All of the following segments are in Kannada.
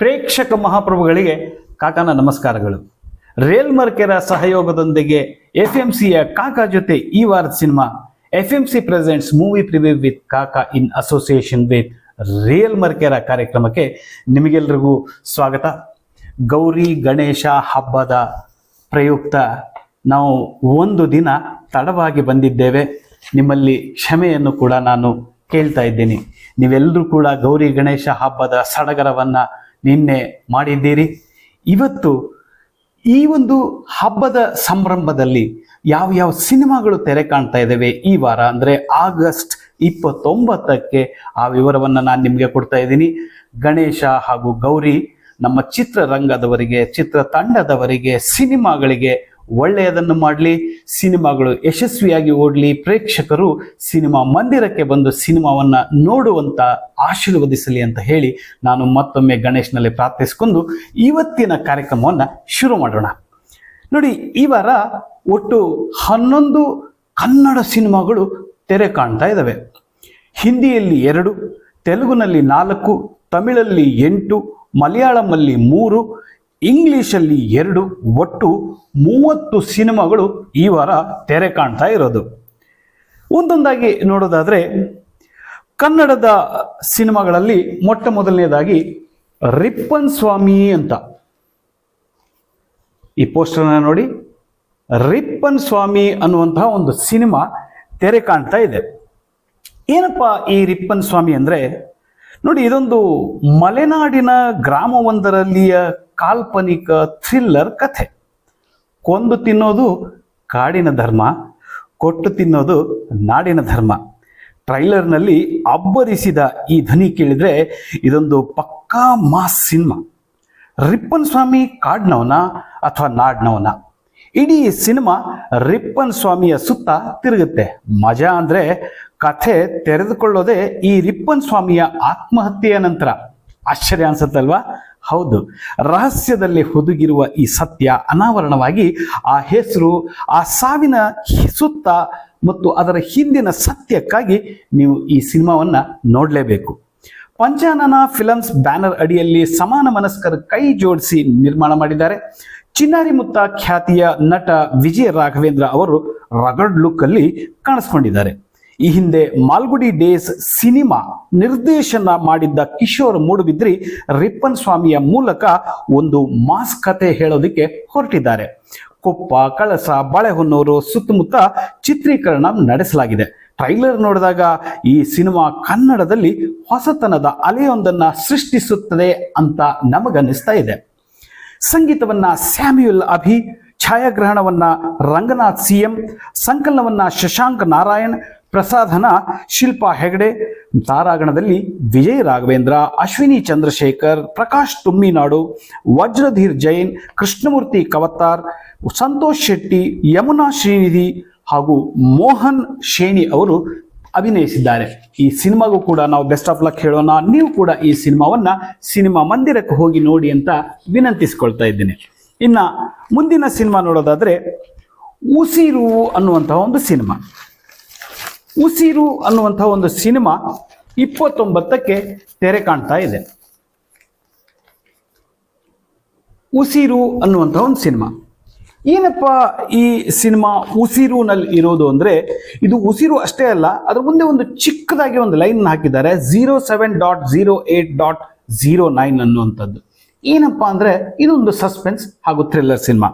ಪ್ರೇಕ್ಷಕ ಮಹಾಪ್ರಭುಗಳಿಗೆ ಕಾಕನ ನಮಸ್ಕಾರಗಳು. ರೇಲ್ ಮರ್ಕೆರ ಸಹಯೋಗದೊಂದಿಗೆ ಎಫ್ ಎಂ ಸಿಯ ಕಾಕಾ ಜೊತೆ ಈ ವಾರದ cinema F M C presents movie preview with Kaka in association with rail ಮರ್ಕೆರ ಕಾರ್ಯಕ್ರಮಕ್ಕೆ ನಿಮಗೆಲ್ರಿಗೂ ಸ್ವಾಗತ. ಗೌರಿ ಗಣೇಶ ಹಬ್ಬದ ಪ್ರಯುಕ್ತ ನಾವು ಒಂದು ದಿನ ತಡವಾಗಿ ಬಂದಿದ್ದೇವೆ. ನಿಮ್ಮಲ್ಲಿ ಕ್ಷಮೆಯನ್ನು ಕೂಡ ನಾನು ಕೇಳ್ತಾ ಇದ್ದೀನಿ. ನೀವೆಲ್ಲರೂ ಕೂಡ ಗೌರಿ ಗಣೇಶ ಹಬ್ಬದ ಸಡಗರವನ್ನ ನಿನ್ನೆ ಮಾಡಿದ್ದೀರಿ. ಇವತ್ತು ಈ ಒಂದು ಹಬ್ಬದ ಸಂಭ್ರಮದಲ್ಲಿ ಯಾವ ಯಾವ ಸಿನಿಮಾಗಳು ತೆರೆ ಕಾಣ್ತಾ ಇದ್ದಾವೆ ಈ ವಾರ ಅಂದರೆ ಆಗಸ್ಟ್ ಇಪ್ಪತ್ತೊಂಬತ್ತಕ್ಕೆ ಆ ವಿವರವನ್ನು ನಾನು ನಿಮಗೆ ಕೊಡ್ತಾ ಇದ್ದೀನಿ. ಗಣೇಶ ಹಾಗೂ ಗೌರಿ ನಮ್ಮ ಚಿತ್ರರಂಗದವರಿಗೆ, ಚಿತ್ರತಂಡದವರಿಗೆ, ಸಿನಿಮಾಗಳಿಗೆ ಒಳ್ಳೆಯದನ್ನು ಮಾಡಲಿ, ಸಿನಿಮಾಗಳು ಯಶಸ್ವಿಯಾಗಿ ಓಡಲಿ, ಪ್ರೇಕ್ಷಕರು ಸಿನಿಮಾ ಮಂದಿರಕ್ಕೆ ಬಂದು ಸಿನಿಮಾವನ್ನ ನೋಡುವಂತ ಆಶೀರ್ವದಿಸಲಿ ಅಂತ ಹೇಳಿ ನಾನು ಮತ್ತೊಮ್ಮೆ ಗಣೇಶನಲ್ಲಿ ಪ್ರಾರ್ಥಿಸಿಕೊಂಡು ಇವತ್ತಿನ ಕಾರ್ಯಕ್ರಮವನ್ನು ಶುರು ಮಾಡೋಣ. ನೋಡಿ, ಈ ವಾರ ಒಟ್ಟು ಹನ್ನೊಂದು ಕನ್ನಡ ಸಿನಿಮಾಗಳು ತೆರೆ ಕಾಣ್ತಾ ಇದ್ದಾವೆ ಹಿಂದಿಯಲ್ಲಿ ಎರಡು, ತೆಲುಗುನಲ್ಲಿ ನಾಲ್ಕು, ತಮಿಳಲ್ಲಿ ಎಂಟು, ಮಲಯಾಳಮಲ್ಲಿ ಮೂರು ಇಂಗ್ಲಿಷಲ್ಲಿ ಎರಡು, ಒಟ್ಟು ಮೂವತ್ತು ಸಿನಿಮಾಗಳು ಈ ವಾರ ತೆರೆ ಕಾಣ್ತಾ ಇರೋದು. ಒಂದೊಂದಾಗಿ ನೋಡೋದಾದರೆ, ಕನ್ನಡದ ಸಿನಿಮಾಗಳಲ್ಲಿ ಮೊಟ್ಟ ಮೊದಲನೇದಾಗಿ ರಿಪ್ಪನ್ ಸ್ವಾಮಿ ಅಂತ. ಈ ಪೋಸ್ಟರ್ನ ನೋಡಿ, ರಿಪ್ಪನ್ ಸ್ವಾಮಿ ಅನ್ನುವಂತಹ ಒಂದು ಸಿನಿಮಾ ತೆರೆ ಕಾಣ್ತಾ ಇದೆ. ಏನಪ್ಪ ಈ ರಿಪ್ಪನ್ ಸ್ವಾಮಿ ಅಂದರೆ ನೋಡಿ, ಇದೊಂದು ಮಲೆನಾಡಿನ ಗ್ರಾಮವೊಂದರಲ್ಲಿಯ ಕಾಲ್ಪನಿಕ ಥ್ರಿಲ್ಲರ್ ಕಥೆ. ಕೊಂದು ತಿನ್ನೋದು ಕಾಡಿನ ಧರ್ಮ, ಕೊಟ್ಟು ತಿನ್ನೋದು ನಾಡಿನ ಧರ್ಮ. ಟ್ರೈಲರ್ನಲ್ಲಿ ಅಬ್ಬರಿಸಿದ ಈ ಧ್ವನಿ ಕೇಳಿದರೆ ಇದೊಂದು ಪಕ್ಕಾ ಮಾಸ್ ಸಿನಿಮಾ. ರಿಪ್ಪನ್ ಸ್ವಾಮಿ ಕಾಡ್ನವನ ಅಥವಾ ನಾಡ್ನವನ? ಇಡೀ ಸಿನಿಮಾ ರಿಪ್ಪನ್ ಸ್ವಾಮಿಯ ಸುತ್ತ ತಿರುಗುತ್ತೆ. ಮಜಾ ಅಂದ್ರೆ ಕಥೆ ತೆರೆದುಕೊಳ್ಳೋದೆ ಈ ರಿಪ್ಪನ್ ಸ್ವಾಮಿಯ ಆತ್ಮಹತ್ಯೆಯ ನಂತರ. ಆಶ್ಚರ್ಯ ಅನ್ಸುತ್ತಲ್ವಾ? ಹೌದು. ರಹಸ್ಯದಲ್ಲಿ ಹುದುಗಿರುವ ಈ ಸತ್ಯ ಅನಾವರಣವಾಗಿ ಆ ಹೆಸರು, ಆ ಸಾವಿನ ಸುತ್ತ ಮತ್ತು ಅದರ ಹಿಂದಿನ ಸತ್ಯಕ್ಕಾಗಿ ನೀವು ಈ ಸಿನಿಮಾವನ್ನ ನೋಡಲೇಬೇಕು. ಪಂಚಾನನ ಫಿಲಮ್ಸ್ ಬ್ಯಾನರ್ ಅಡಿಯಲ್ಲಿ ಸಮಾನ ಮನಸ್ಕರ ಕೈ ಜೋಡಿಸಿ ನಿರ್ಮಾಣ ಮಾಡಿದ್ದಾರೆ. ಚಿನ್ನಾರಿ ಮುತ್ತ ಖ್ಯಾತಿಯ ನಟ ವಿಜಯ ರಾಘವೇಂದ್ರ ಅವರು ರಗಡ್ ಲುಕ್ ಅಲ್ಲಿ ಕಾಣಿಸ್ಕೊಂಡಿದ್ದಾರೆ. ಈ ಹಿಂದೆ ಮಾಲ್ಗುಡಿ ಡೇಸ್ ಸಿನಿಮಾ ನಿರ್ದೇಶನ ಮಾಡಿದ್ದ ಕಿಶೋರ್ ಮೂಡುಬಿದ್ರಿ ರಿಪ್ಪನ್ ಸ್ವಾಮಿಯ ಮೂಲಕ ಒಂದು ಮಾಸ್ ಕತೆ ಹೇಳೋದಕ್ಕೆ ಹೊರಟಿದ್ದಾರೆ. ಕೊಪ್ಪ, ಕಳಸ, ಬಾಳೆಹೊನ್ನೂರು ಸುತ್ತಮುತ್ತ ಚಿತ್ರೀಕರಣ ನಡೆಸಲಾಗಿದೆ. ಟ್ರೈಲರ್ ನೋಡಿದಾಗ ಈ ಸಿನಿಮಾ ಕನ್ನಡದಲ್ಲಿ ಹೊಸತನದ ಅಲೆಯೊಂದನ್ನು ಸೃಷ್ಟಿಸುತ್ತದೆ ಅಂತ ನಮಗನ್ನಿಸ್ತಾ ಇದೆ. ಸಂಗೀತವನ್ನ ಸ್ಯಾಮ್ಯುಯಲ್ ಅಭಿ, ಛಾಯಾಗ್ರಹಣವನ್ನ ರಂಗನಾಥ್ ಸಿಎಂ, ಸಂಕಲನವನ್ನ ಶಶಾಂಕ್ ನಾರಾಯಣ್ ಪ್ರಸಾದನ ಶಿಲ್ಪಾ ಹೆಗಡೆ, ತಾರಾಗಣದಲ್ಲಿ ವಿಜಯ್ ರಾಘವೇಂದ್ರ, ಅಶ್ವಿನಿ ಚಂದ್ರಶೇಖರ್, ಪ್ರಕಾಶ್ ತುಮ್ಮಿನಾಡು, ವಜ್ರಧೀರ್ ಜೈನ್, ಕೃಷ್ಣಮೂರ್ತಿ ಕವತ್ತಾರ್, ಸಂತೋಷ್ ಶೆಟ್ಟಿ, ಯಮುನಾ ಶ್ರೀನಿಧಿ ಹಾಗೂ ಮೋಹನ್ ಶೇಣಿ ಅವರು ಅಭಿನಯಿಸಿದ್ದಾರೆ. ಈ ಸಿನಿಮಾಗೂ ಕೂಡ ನಾವು ಬೆಸ್ಟ್ ಆಫ್ ಲಕ್ ಹೇಳೋಣ. ನೀವು ಕೂಡ ಈ ಸಿನಿಮಾವನ್ನ ಸಿನಿಮಾ ಮಂದಿರಕ್ಕೆ ಹೋಗಿ ನೋಡಿ ಅಂತ ವಿನಂತಿಸಿಕೊಳ್ತಾ ಇದ್ದೇನೆ. ಇನ್ನ ಮುಂದಿನ ಸಿನಿಮಾ ನೋಡೋದಾದರೆ ಉಸಿರು ಅನ್ನುವಂತಹ ಒಂದು ಸಿನಿಮಾ. ಉಸಿರು ಅನ್ನುವಂಥ ಒಂದು ಸಿನಿಮಾ ಇಪ್ಪತ್ತೊಂಬತ್ತಕ್ಕೆ ತೆರೆ ಕಾಣ್ತಾ ಇದೆ. ಉಸಿರು ಅನ್ನುವಂಥ ಒಂದು ಸಿನಿಮಾ. ಏನಪ್ಪ ಈ ಸಿನಿಮಾ ಉಸಿರುನಲ್ಲಿ ಇರೋದು ಅಂದ್ರೆ ಇದು ಉಸಿರು ಅಷ್ಟೇ ಅಲ್ಲ, ಅದ್ರ ಮುಂದೆ ಒಂದು ಚಿಕ್ಕದಾಗಿ ಒಂದು ಲೈನ್ ಹಾಕಿದ್ದಾರೆ zero seven dot zero eight dot zero nine ಅನ್ನುವಂಥದ್ದು. ಏನಪ್ಪ ಅಂದ್ರೆ ಇದೊಂದು ಸಸ್ಪೆನ್ಸ್ ಹಾಗೂ ಥ್ರಿಲ್ಲರ್ ಸಿನಿಮಾ.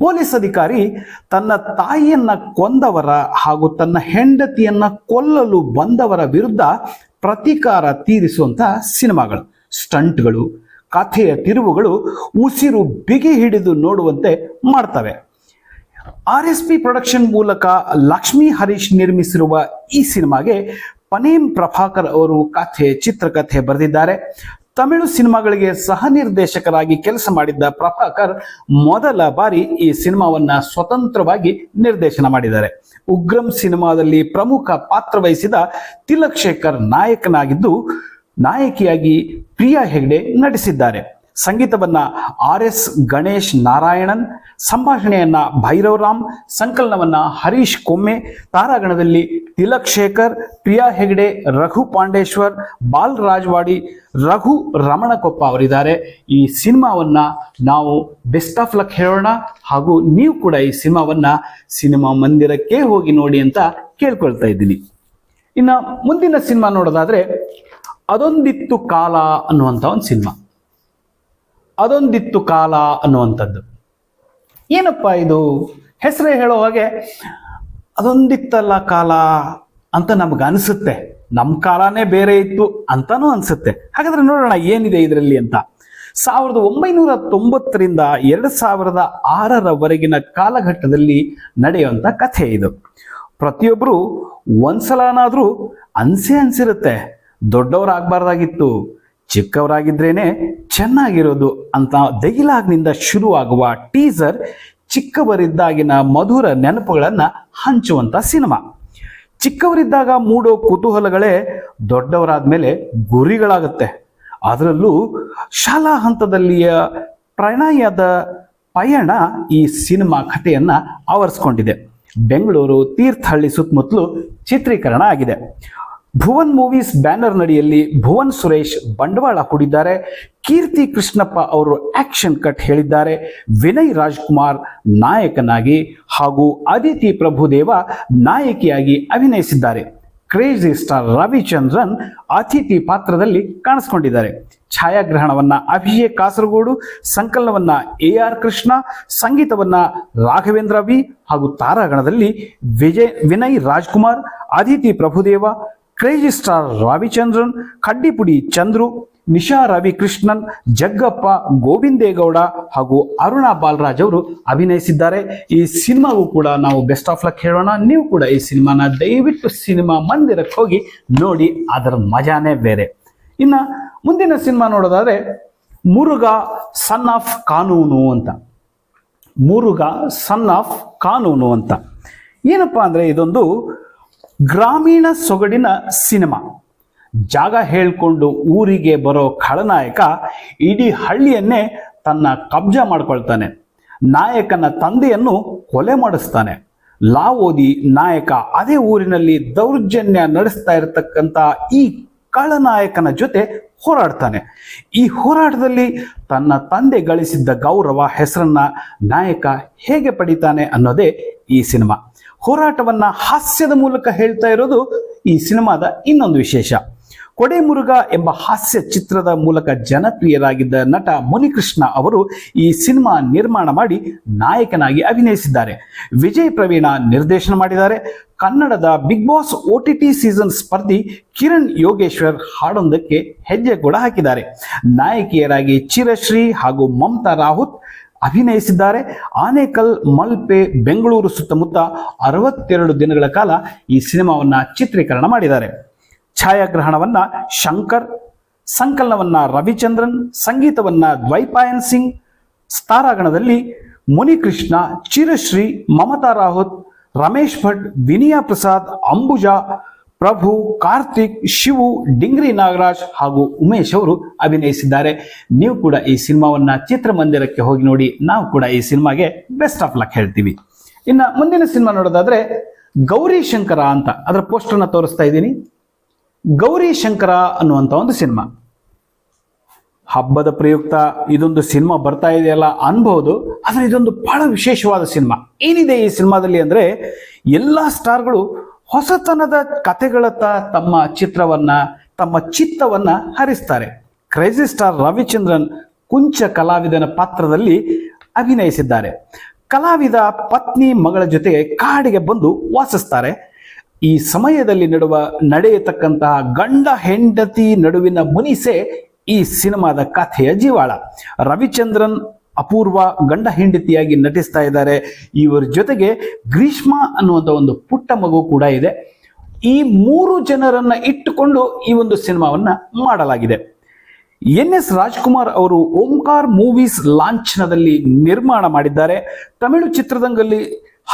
ಪೊಲೀಸ್ ಅಧಿಕಾರಿ ತನ್ನ ತಾಯಿಯನ್ನ ಕೊಂದವರ ಹಾಗೂ ತನ್ನ ಹೆಂಡತಿಯನ್ನ ಕೊಲ್ಲಲು ಬಂದವರ ವಿರುದ್ಧ ಪ್ರತೀಕಾರ ತೀರಿಸುವಂತ ಸಿನಿಮಾಗಳು, ಸ್ಟಂಟ್ಗಳು, ಕಥೆಯ ತಿರುವುಗಳು ಉಸಿರು ಬಿಗಿ ಹಿಡಿದು ನೋಡುವಂತೆ ಮಾಡ್ತವೆ. ಆರ್ ಎಸ್ ಪಿ ಪ್ರೊಡಕ್ಷನ್ ಮೂಲಕ ಲಕ್ಷ್ಮೀ ಹರೀಶ್ ನಿರ್ಮಿಸಿರುವ ಈ ಸಿನಿಮಾಗೆ ಪನೇಮ್ ಪ್ರಭಾಕರ್ ಅವರು ಕಥೆ, ಚಿತ್ರಕಥೆ ಬರೆದಿದ್ದಾರೆ. ತಮಿಳು ಸಿನಿಮಾಗಳಿಗೆ ಸಹ ನಿರ್ದೇಶಕರಾಗಿ ಕೆಲಸ ಮಾಡಿದ್ದ ಪ್ರಭಾಕರ್ ಮೊದಲ ಬಾರಿ ಈ ಸಿನಿಮಾವನ್ನ ಸ್ವತಂತ್ರವಾಗಿ ನಿರ್ದೇಶನ ಮಾಡಿದ್ದಾರೆ. ಉಗ್ರಂ ಸಿನಿಮಾದಲ್ಲಿ ಪ್ರಮುಖ ಪಾತ್ರ ವಹಿಸಿದ ತಿಲಕ್ ಶೇಖರ್ ನಾಯಕನಾಗಿದ್ದು, ನಾಯಕಿಯಾಗಿ ಪ್ರಿಯಾ ಹೆಗ್ಡೆ ನಟಿಸಿದ್ದಾರೆ. ಸಂಗೀತವನ್ನ ಆರ್ ಎಸ್ ಗಣೇಶ್ ನಾರಾಯಣನ್, ಸಂಭಾಷಣೆಯನ್ನ ಭೈರವರಾಮ್ ಸಂಕಲನವನ್ನ ಹರೀಶ್ ಕೊಮ್ಮೆ, ತಾರಾಗಣದಲ್ಲಿ ತಿಲಕ್ ಶೇಖರ್, ಪ್ರಿಯಾ ಹೆಗ್ಡೆ, ರಘು ಪಾಂಡೇಶ್ವರ್, ಬಾಲ್ ರಾಜ್ವಾಡಿ, ರಘು ರಮಣಕೊಪ್ಪ ಅವರಿದ್ದಾರೆ. ಈ ಸಿನಿಮಾವನ್ನ ನಾವು ಬೆಸ್ಟ್ ಆಫ್ ಲಕ್ ಹೇಳೋಣ. ಹಾಗೂ ನೀವು ಕೂಡ ಈ ಸಿನಿಮಾವನ್ನ ಸಿನಿಮಾ ಮಂದಿರಕ್ಕೆ ಹೋಗಿ ನೋಡಿ ಅಂತ ಕೇಳ್ಕೊಳ್ತಾ ಇದ್ದೀನಿ. ಇನ್ನು ಮುಂದಿನ ಸಿನಿಮಾ ನೋಡೋದಾದ್ರೆ ಅದೊಂದಿತ್ತು ಕಾಲ ಅನ್ನುವಂಥ ಒಂದು ಸಿನಿಮಾ. ಅದೊಂದಿತ್ತು ಕಾಲ ಅನ್ನುವಂಥದ್ದು. ಏನಪ್ಪ ಇದು? ಹೆಸರೇ ಹೇಳೋ ಹಾಗೆ ಅದೊಂದಿತ್ತಲ್ಲ ಕಾಲ ಅಂತ ನಮ್ಗೆ ಅನಿಸುತ್ತೆ. ನಮ್ಮ ಕಾಲನೇ ಬೇರೆ ಇತ್ತು ಅಂತಾನೂ ಅನಿಸುತ್ತೆ. ಹಾಗಾದ್ರೆ ನೋಡೋಣ ಏನಿದೆ ಇದರಲ್ಲಿ ಅಂತ. ಸಾವಿರದ ಒಂಬೈನೂರ ತೊಂಬತ್ತರಿಂದ ಎರಡು ಸಾವಿರದ ಆರರವರೆಗಿನ ಕಾಲಘಟ್ಟದಲ್ಲಿ ನಡೆಯುವಂಥ ಕಥೆ ಇದು. ಪ್ರತಿಯೊಬ್ಬರು ಒಂದ್ಸಲನಾದ್ರೂ ಅನಿಸೇ ಅನ್ಸಿರುತ್ತೆ. ದೊಡ್ಡವರಾಗಬಾರ್ದಾಗಿತ್ತು. ಚಿಕ್ಕವರಾಗಿದ್ರೇನೆ ಚೆನ್ನಾಗಿರೋದು ಅಂತ ದೈಲಾಗ್ನಿಂದ ಶುರುವಾಗುವ ಟೀಸರ್ ಚಿಕ್ಕವರಿದ್ದಾಗಿನ ಮಧುರ ನೆನಪುಗಳನ್ನ ಹಂಚುವಂತ ಸಿನಿಮಾ. ಚಿಕ್ಕವರಿದ್ದಾಗ ಮೂಡೋ ಕುತೂಹಲಗಳೇ ದೊಡ್ಡವರಾದ ಮೇಲೆ ಗುರಿಗಳಾಗುತ್ತೆ. ಅದರಲ್ಲೂ ಶಾಲಾ ಹಂತದಲ್ಲಿಯ ಪ್ರಣಯದ ಪಯಣ ಈ ಸಿನಿಮಾ ಕಥೆಯನ್ನ ಆವರಿಸ್ಕೊಂಡಿದೆ. ಬೆಂಗಳೂರು ತೀರ್ಥಹಳ್ಳಿ ಸುತ್ತಮುತ್ತಲು ಚಿತ್ರೀಕರಣ ಆಗಿದೆ. ಭುವನ್ ಮೂವೀಸ್ ಬ್ಯಾನರ್ ನಡಿಯಲ್ಲಿ ಭುವನ್ ಸುರೇಶ್ ಬಂಡವಾಳ ಕೂಡಿದ್ದಾರೆ ಕೀರ್ತಿ ಕೃಷ್ಣಪ್ಪ ಅವರು ಆಕ್ಷನ್ ಕಟ್ ಹೇಳಿದ್ದಾರೆ. ವಿನಯ್ ರಾಜ್ಕುಮಾರ್ ನಾಯಕನಾಗಿ ಹಾಗೂ ಅದಿತಿ ಪ್ರಭುದೇವ ನಾಯಕಿಯಾಗಿ ಅಭಿನಯಿಸಿದ್ದಾರೆ. ಕ್ರೇಜಿ ಸ್ಟಾರ್ ರವಿಚಂದ್ರನ್ ಅತಿಥಿ ಪಾತ್ರದಲ್ಲಿ ಕಾಣಿಸ್ಕೊಂಡಿದ್ದಾರೆ. ಛಾಯಾಗ್ರಹಣವನ್ನ ಅಭಿಷೇಕ್ ಕಾಸರಗೋಡು, ಸಂಕಲನವನ್ನ ಎ ಆರ್ ಕೃಷ್ಣ, ಸಂಗೀತವನ್ನ ರಾಘವೇಂದ್ರ ವಿ ಹಾಗೂ ತಾರಾಗಣದಲ್ಲಿ ವಿಜಯ್, ವಿನಯ್ ರಾಜ್ಕುಮಾರ್ ಅದಿತಿ ಪ್ರಭುದೇವ ಕ್ರೇಜಿ ಸ್ಟಾರ್ ರವಿಚಂದ್ರನ್ ಕಡ್ಡಿಪುಡಿ ಚಂದ್ರು, ನಿಶಾ ರವಿಕೃಷ್ಣನ್, ಜಗ್ಗಪ್ಪ ಗೋವಿಂದೇಗೌಡ ಹಾಗೂ ಅರುಣ ಬಾಲರಾಜ್ ಅವರು ಅಭಿನಯಿಸಿದ್ದಾರೆ. ಈ ಸಿನಿಮಾಗೂ ಕೂಡ ನಾವು ಬೆಸ್ಟ್ ಆಫ್ ಲಕ್ ಹೇಳೋಣ. ನೀವು ಕೂಡ ಈ ಸಿನಿಮಾನ ದಯವಿಟ್ಟು ಸಿನಿಮಾ ಮಂದಿರಕ್ಕೆ ಹೋಗಿ ನೋಡಿ. ಅದರ ಮಜಾನೇ ಬೇರೆ. ಇನ್ನ ಮುಂದಿನ ಸಿನಿಮಾ ನೋಡೋದಾದ್ರೆ ಮುರುಗ ಸನ್ ಆಫ್ ಕಾನೂನು ಅಂತ. ಮುರುಗ ಸನ್ ಆಫ್ ಕಾನೂನು ಅಂತ. ಏನಪ್ಪಾ ಅಂದ್ರೆ ಇದೊಂದು ಗ್ರಾಮೀಣ ಸೊಗಡಿನ ಸಿನಿಮಾ. ಜಾಗ ಹೇಳ್ಕೊಂಡು ಊರಿಗೆ ಬರೋ ಖಳನಾಯಕ ಇಡೀ ಹಳ್ಳಿಯನ್ನೇ ತನ್ನ ಕಬ್ಜಾ ಮಾಡ್ಕೊಳ್ತಾನೆ. ನಾಯಕನ ತಂದೆಯನ್ನು ಕೊಲೆ ಮಾಡಿಸ್ತಾನೆ. ಲಾ ಓದಿ ನಾಯಕ ಅದೇ ಊರಿನಲ್ಲಿ ದೌರ್ಜನ್ಯ ನಡೆಸ್ತಾ ಇರತಕ್ಕಂಥ ಈ ಕಳನಾಯಕನ ಜೊತೆ ಹೋರಾಡ್ತಾನೆ. ಈ ಹೋರಾಟದಲ್ಲಿ ತನ್ನ ತಂದೆ ಗಳಿಸಿದ್ದ ಗೌರವ, ಹೆಸರನ್ನ ನಾಯಕ ಹೇಗೆ ಪಡಿತಾನೆ ಅನ್ನೋದೇ ಈ ಸಿನಿಮಾ. ಹೋರಾಟವನ್ನ ಹಾಸ್ಯದ ಮೂಲಕ ಹೇಳ್ತಾ ಇರೋದು ಈ ಸಿನಿಮಾದ ಇನ್ನೊಂದು ವಿಶೇಷ. ಕೊಡೆಮುರುಗ ಎಂಬ ಹಾಸ್ಯ ಚಿತ್ರದ ಮೂಲಕ ಜನಪ್ರಿಯರಾಗಿದ್ದ ನಟ ಮುನಿಕೃಷ್ಣ ಅವರು ಈ ಸಿನಿಮಾ ನಿರ್ಮಾಣ ಮಾಡಿ ನಾಯಕನಾಗಿ ಅಭಿನಯಿಸಿದ್ದಾರೆ. ವಿಜಯ್ ಪ್ರವೀಣ ನಿರ್ದೇಶನ ಮಾಡಿದ್ದಾರೆ. ಕನ್ನಡದ ಬಿಗ್ ಬಾಸ್ ಒ ಸೀಸನ್ ಸ್ಪರ್ಧಿ ಕಿರಣ್ ಯೋಗೇಶ್ವರ್ ಹಾಡೊಂದಕ್ಕೆ ಹೆಜ್ಜೆ ಕೂಡ ಹಾಕಿದ್ದಾರೆ. ನಾಯಕಿಯರಾಗಿ ಚಿರಶ್ರೀ ಹಾಗೂ ಮಮತಾ ರಾಹುತ್ ಅಭಿನಯಿಸಿದ್ದಾರೆ. ಆನೇಕಲ್, ಮಲ್ಪೆ, ಬೆಂಗಳೂರು ಸುತ್ತಮುತ್ತ ಅರವತ್ತೆರಡು ದಿನಗಳ ಕಾಲ ಈ ಸಿನಿಮಾವನ್ನ ಚಿತ್ರೀಕರಣ ಮಾಡಿದ್ದಾರೆ. ಛಾಯಾಗ್ರಹಣವನ್ನ ಶಂಕರ್, ಸಂಕಲನವನ್ನ ರವಿಚಂದ್ರನ್, ಸಂಗೀತವನ್ನ ದ್ವೈಪಾಯನ್ ಸಿಂಗ್ ತಾರಾಗಣದಲ್ಲಿ ಮುನಿಕೃಷ್ಣ, ಚಿರಶ್ರೀ, ಮಮತಾ ರಾಹುತ್ ರಮೇಶ್ ಭಟ್, ವಿನಿಯಾ ಪ್ರಸಾದ್, ಅಂಬುಜಾ ಪ್ರಭು, ಕಾರ್ತಿಕ್, ಶಿವು, ಡಿಂಗ್ರಿ ನಾಗರಾಜ್ ಹಾಗೂ ಉಮೇಶ್ ಅವರು ಅಭಿನಯಿಸಿದ್ದಾರೆ. ನೀವು ಕೂಡ ಈ ಸಿನಿಮಾವನ್ನ ಚಿತ್ರಮಂದಿರಕ್ಕೆ ಹೋಗಿ ನೋಡಿ, ನಾವು ಕೂಡ ಈ ಸಿನಿಮಾಗೆ ಬೆಸ್ಟ್ ಆಫ್ ಲಕ್ ಹೇಳ್ತೀವಿ. ಇನ್ನ ಮುಂದಿನ ಸಿನಿಮಾ ನೋಡೋದಾದ್ರೆ ಗೌರಿ ಶಂಕರ ಅಂತ, ಅದರ ಪೋಸ್ಟರ್ನ ತೋರಿಸ್ತಾ ಇದ್ದೀನಿ. ಗೌರಿ ಶಂಕರ ಅನ್ನುವಂಥ ಒಂದು ಸಿನಿಮಾ. ಹಬ್ಬದ ಪ್ರಯುಕ್ತ, ಇದೊಂದು ಸಿನಿಮಾ ಬರ್ತಾ ಇದೆಯಲ್ಲ ಅನ್ಬಹುದು ಆದರೆ ಇದೊಂದು ಬಹಳ ವಿಶೇಷವಾದ ಸಿನಿಮಾ. ಏನಿದೆ ಈ ಸಿನಿಮಾದಲ್ಲಿ ಅಂದ್ರೆ, ಎಲ್ಲ ಸ್ಟಾರ್ಗಳು ಹೊಸತನದ ಕಥೆಗಳತ್ತ ತಮ್ಮ ಚಿತ್ರವನ್ನ, ತಮ್ಮ ಚಿತ್ತವನ್ನ ಹರಿಸ್ತಾರೆ. ಕ್ರೇಜಿ ಸ್ಟಾರ್ ರವಿಚಂದ್ರನ್ ಕುಂಚ ಕಲಾವಿದನ ಪಾತ್ರದಲ್ಲಿ ಅಭಿನಯಿಸಿದ್ದಾರೆ. ಕಲಾವಿದ ಪತ್ನಿ ಮಗಳ ಜೊತೆಗೆ ಕಾಡಿಗೆ ಬಂದು ವಾಸಿಸ್ತಾರೆ. ಈ ಸಮಯದಲ್ಲಿ ನಡುವ, ನಡೆಯತಕ್ಕಂತಹ ಗಂಡ ಹೆಂಡತಿ ನಡುವಿನ ಮುನಿಸೆ ಈ ಸಿನಿಮಾದ ಕಥೆಯ ಜೀವಾಳ. ರವಿಚಂದ್ರನ್ ಅಪೂರ್ವ ಗಂಡ ಹೆಂಡತಿಯಾಗಿ ನಟಿಸ್ತಾ ಇದ್ದಾರೆ. ಇವರ ಜೊತೆಗೆ ಗ್ರೀಷ್ಮ ಅನ್ನುವಂಥ ಒಂದು ಪುಟ್ಟ ಮಗು ಕೂಡ ಇದೆ. ಈ ಮೂರು ಜನರನ್ನ ಇಟ್ಟುಕೊಂಡು ಈ ಒಂದು ಸಿನಿಮಾವನ್ನ ಮಾಡಲಾಗಿದೆ. ಎನ್ ಎಸ್ ರಾಜ್ಕುಮಾರ್ ಅವರು ಓಂಕಾರ್ ಮೂವೀಸ್ ಲಾಂಛನದಲ್ಲಿ ನಿರ್ಮಾಣ ಮಾಡಿದ್ದಾರೆ. ತಮಿಳು ಚಿತ್ರರಂಗದಲ್ಲಿ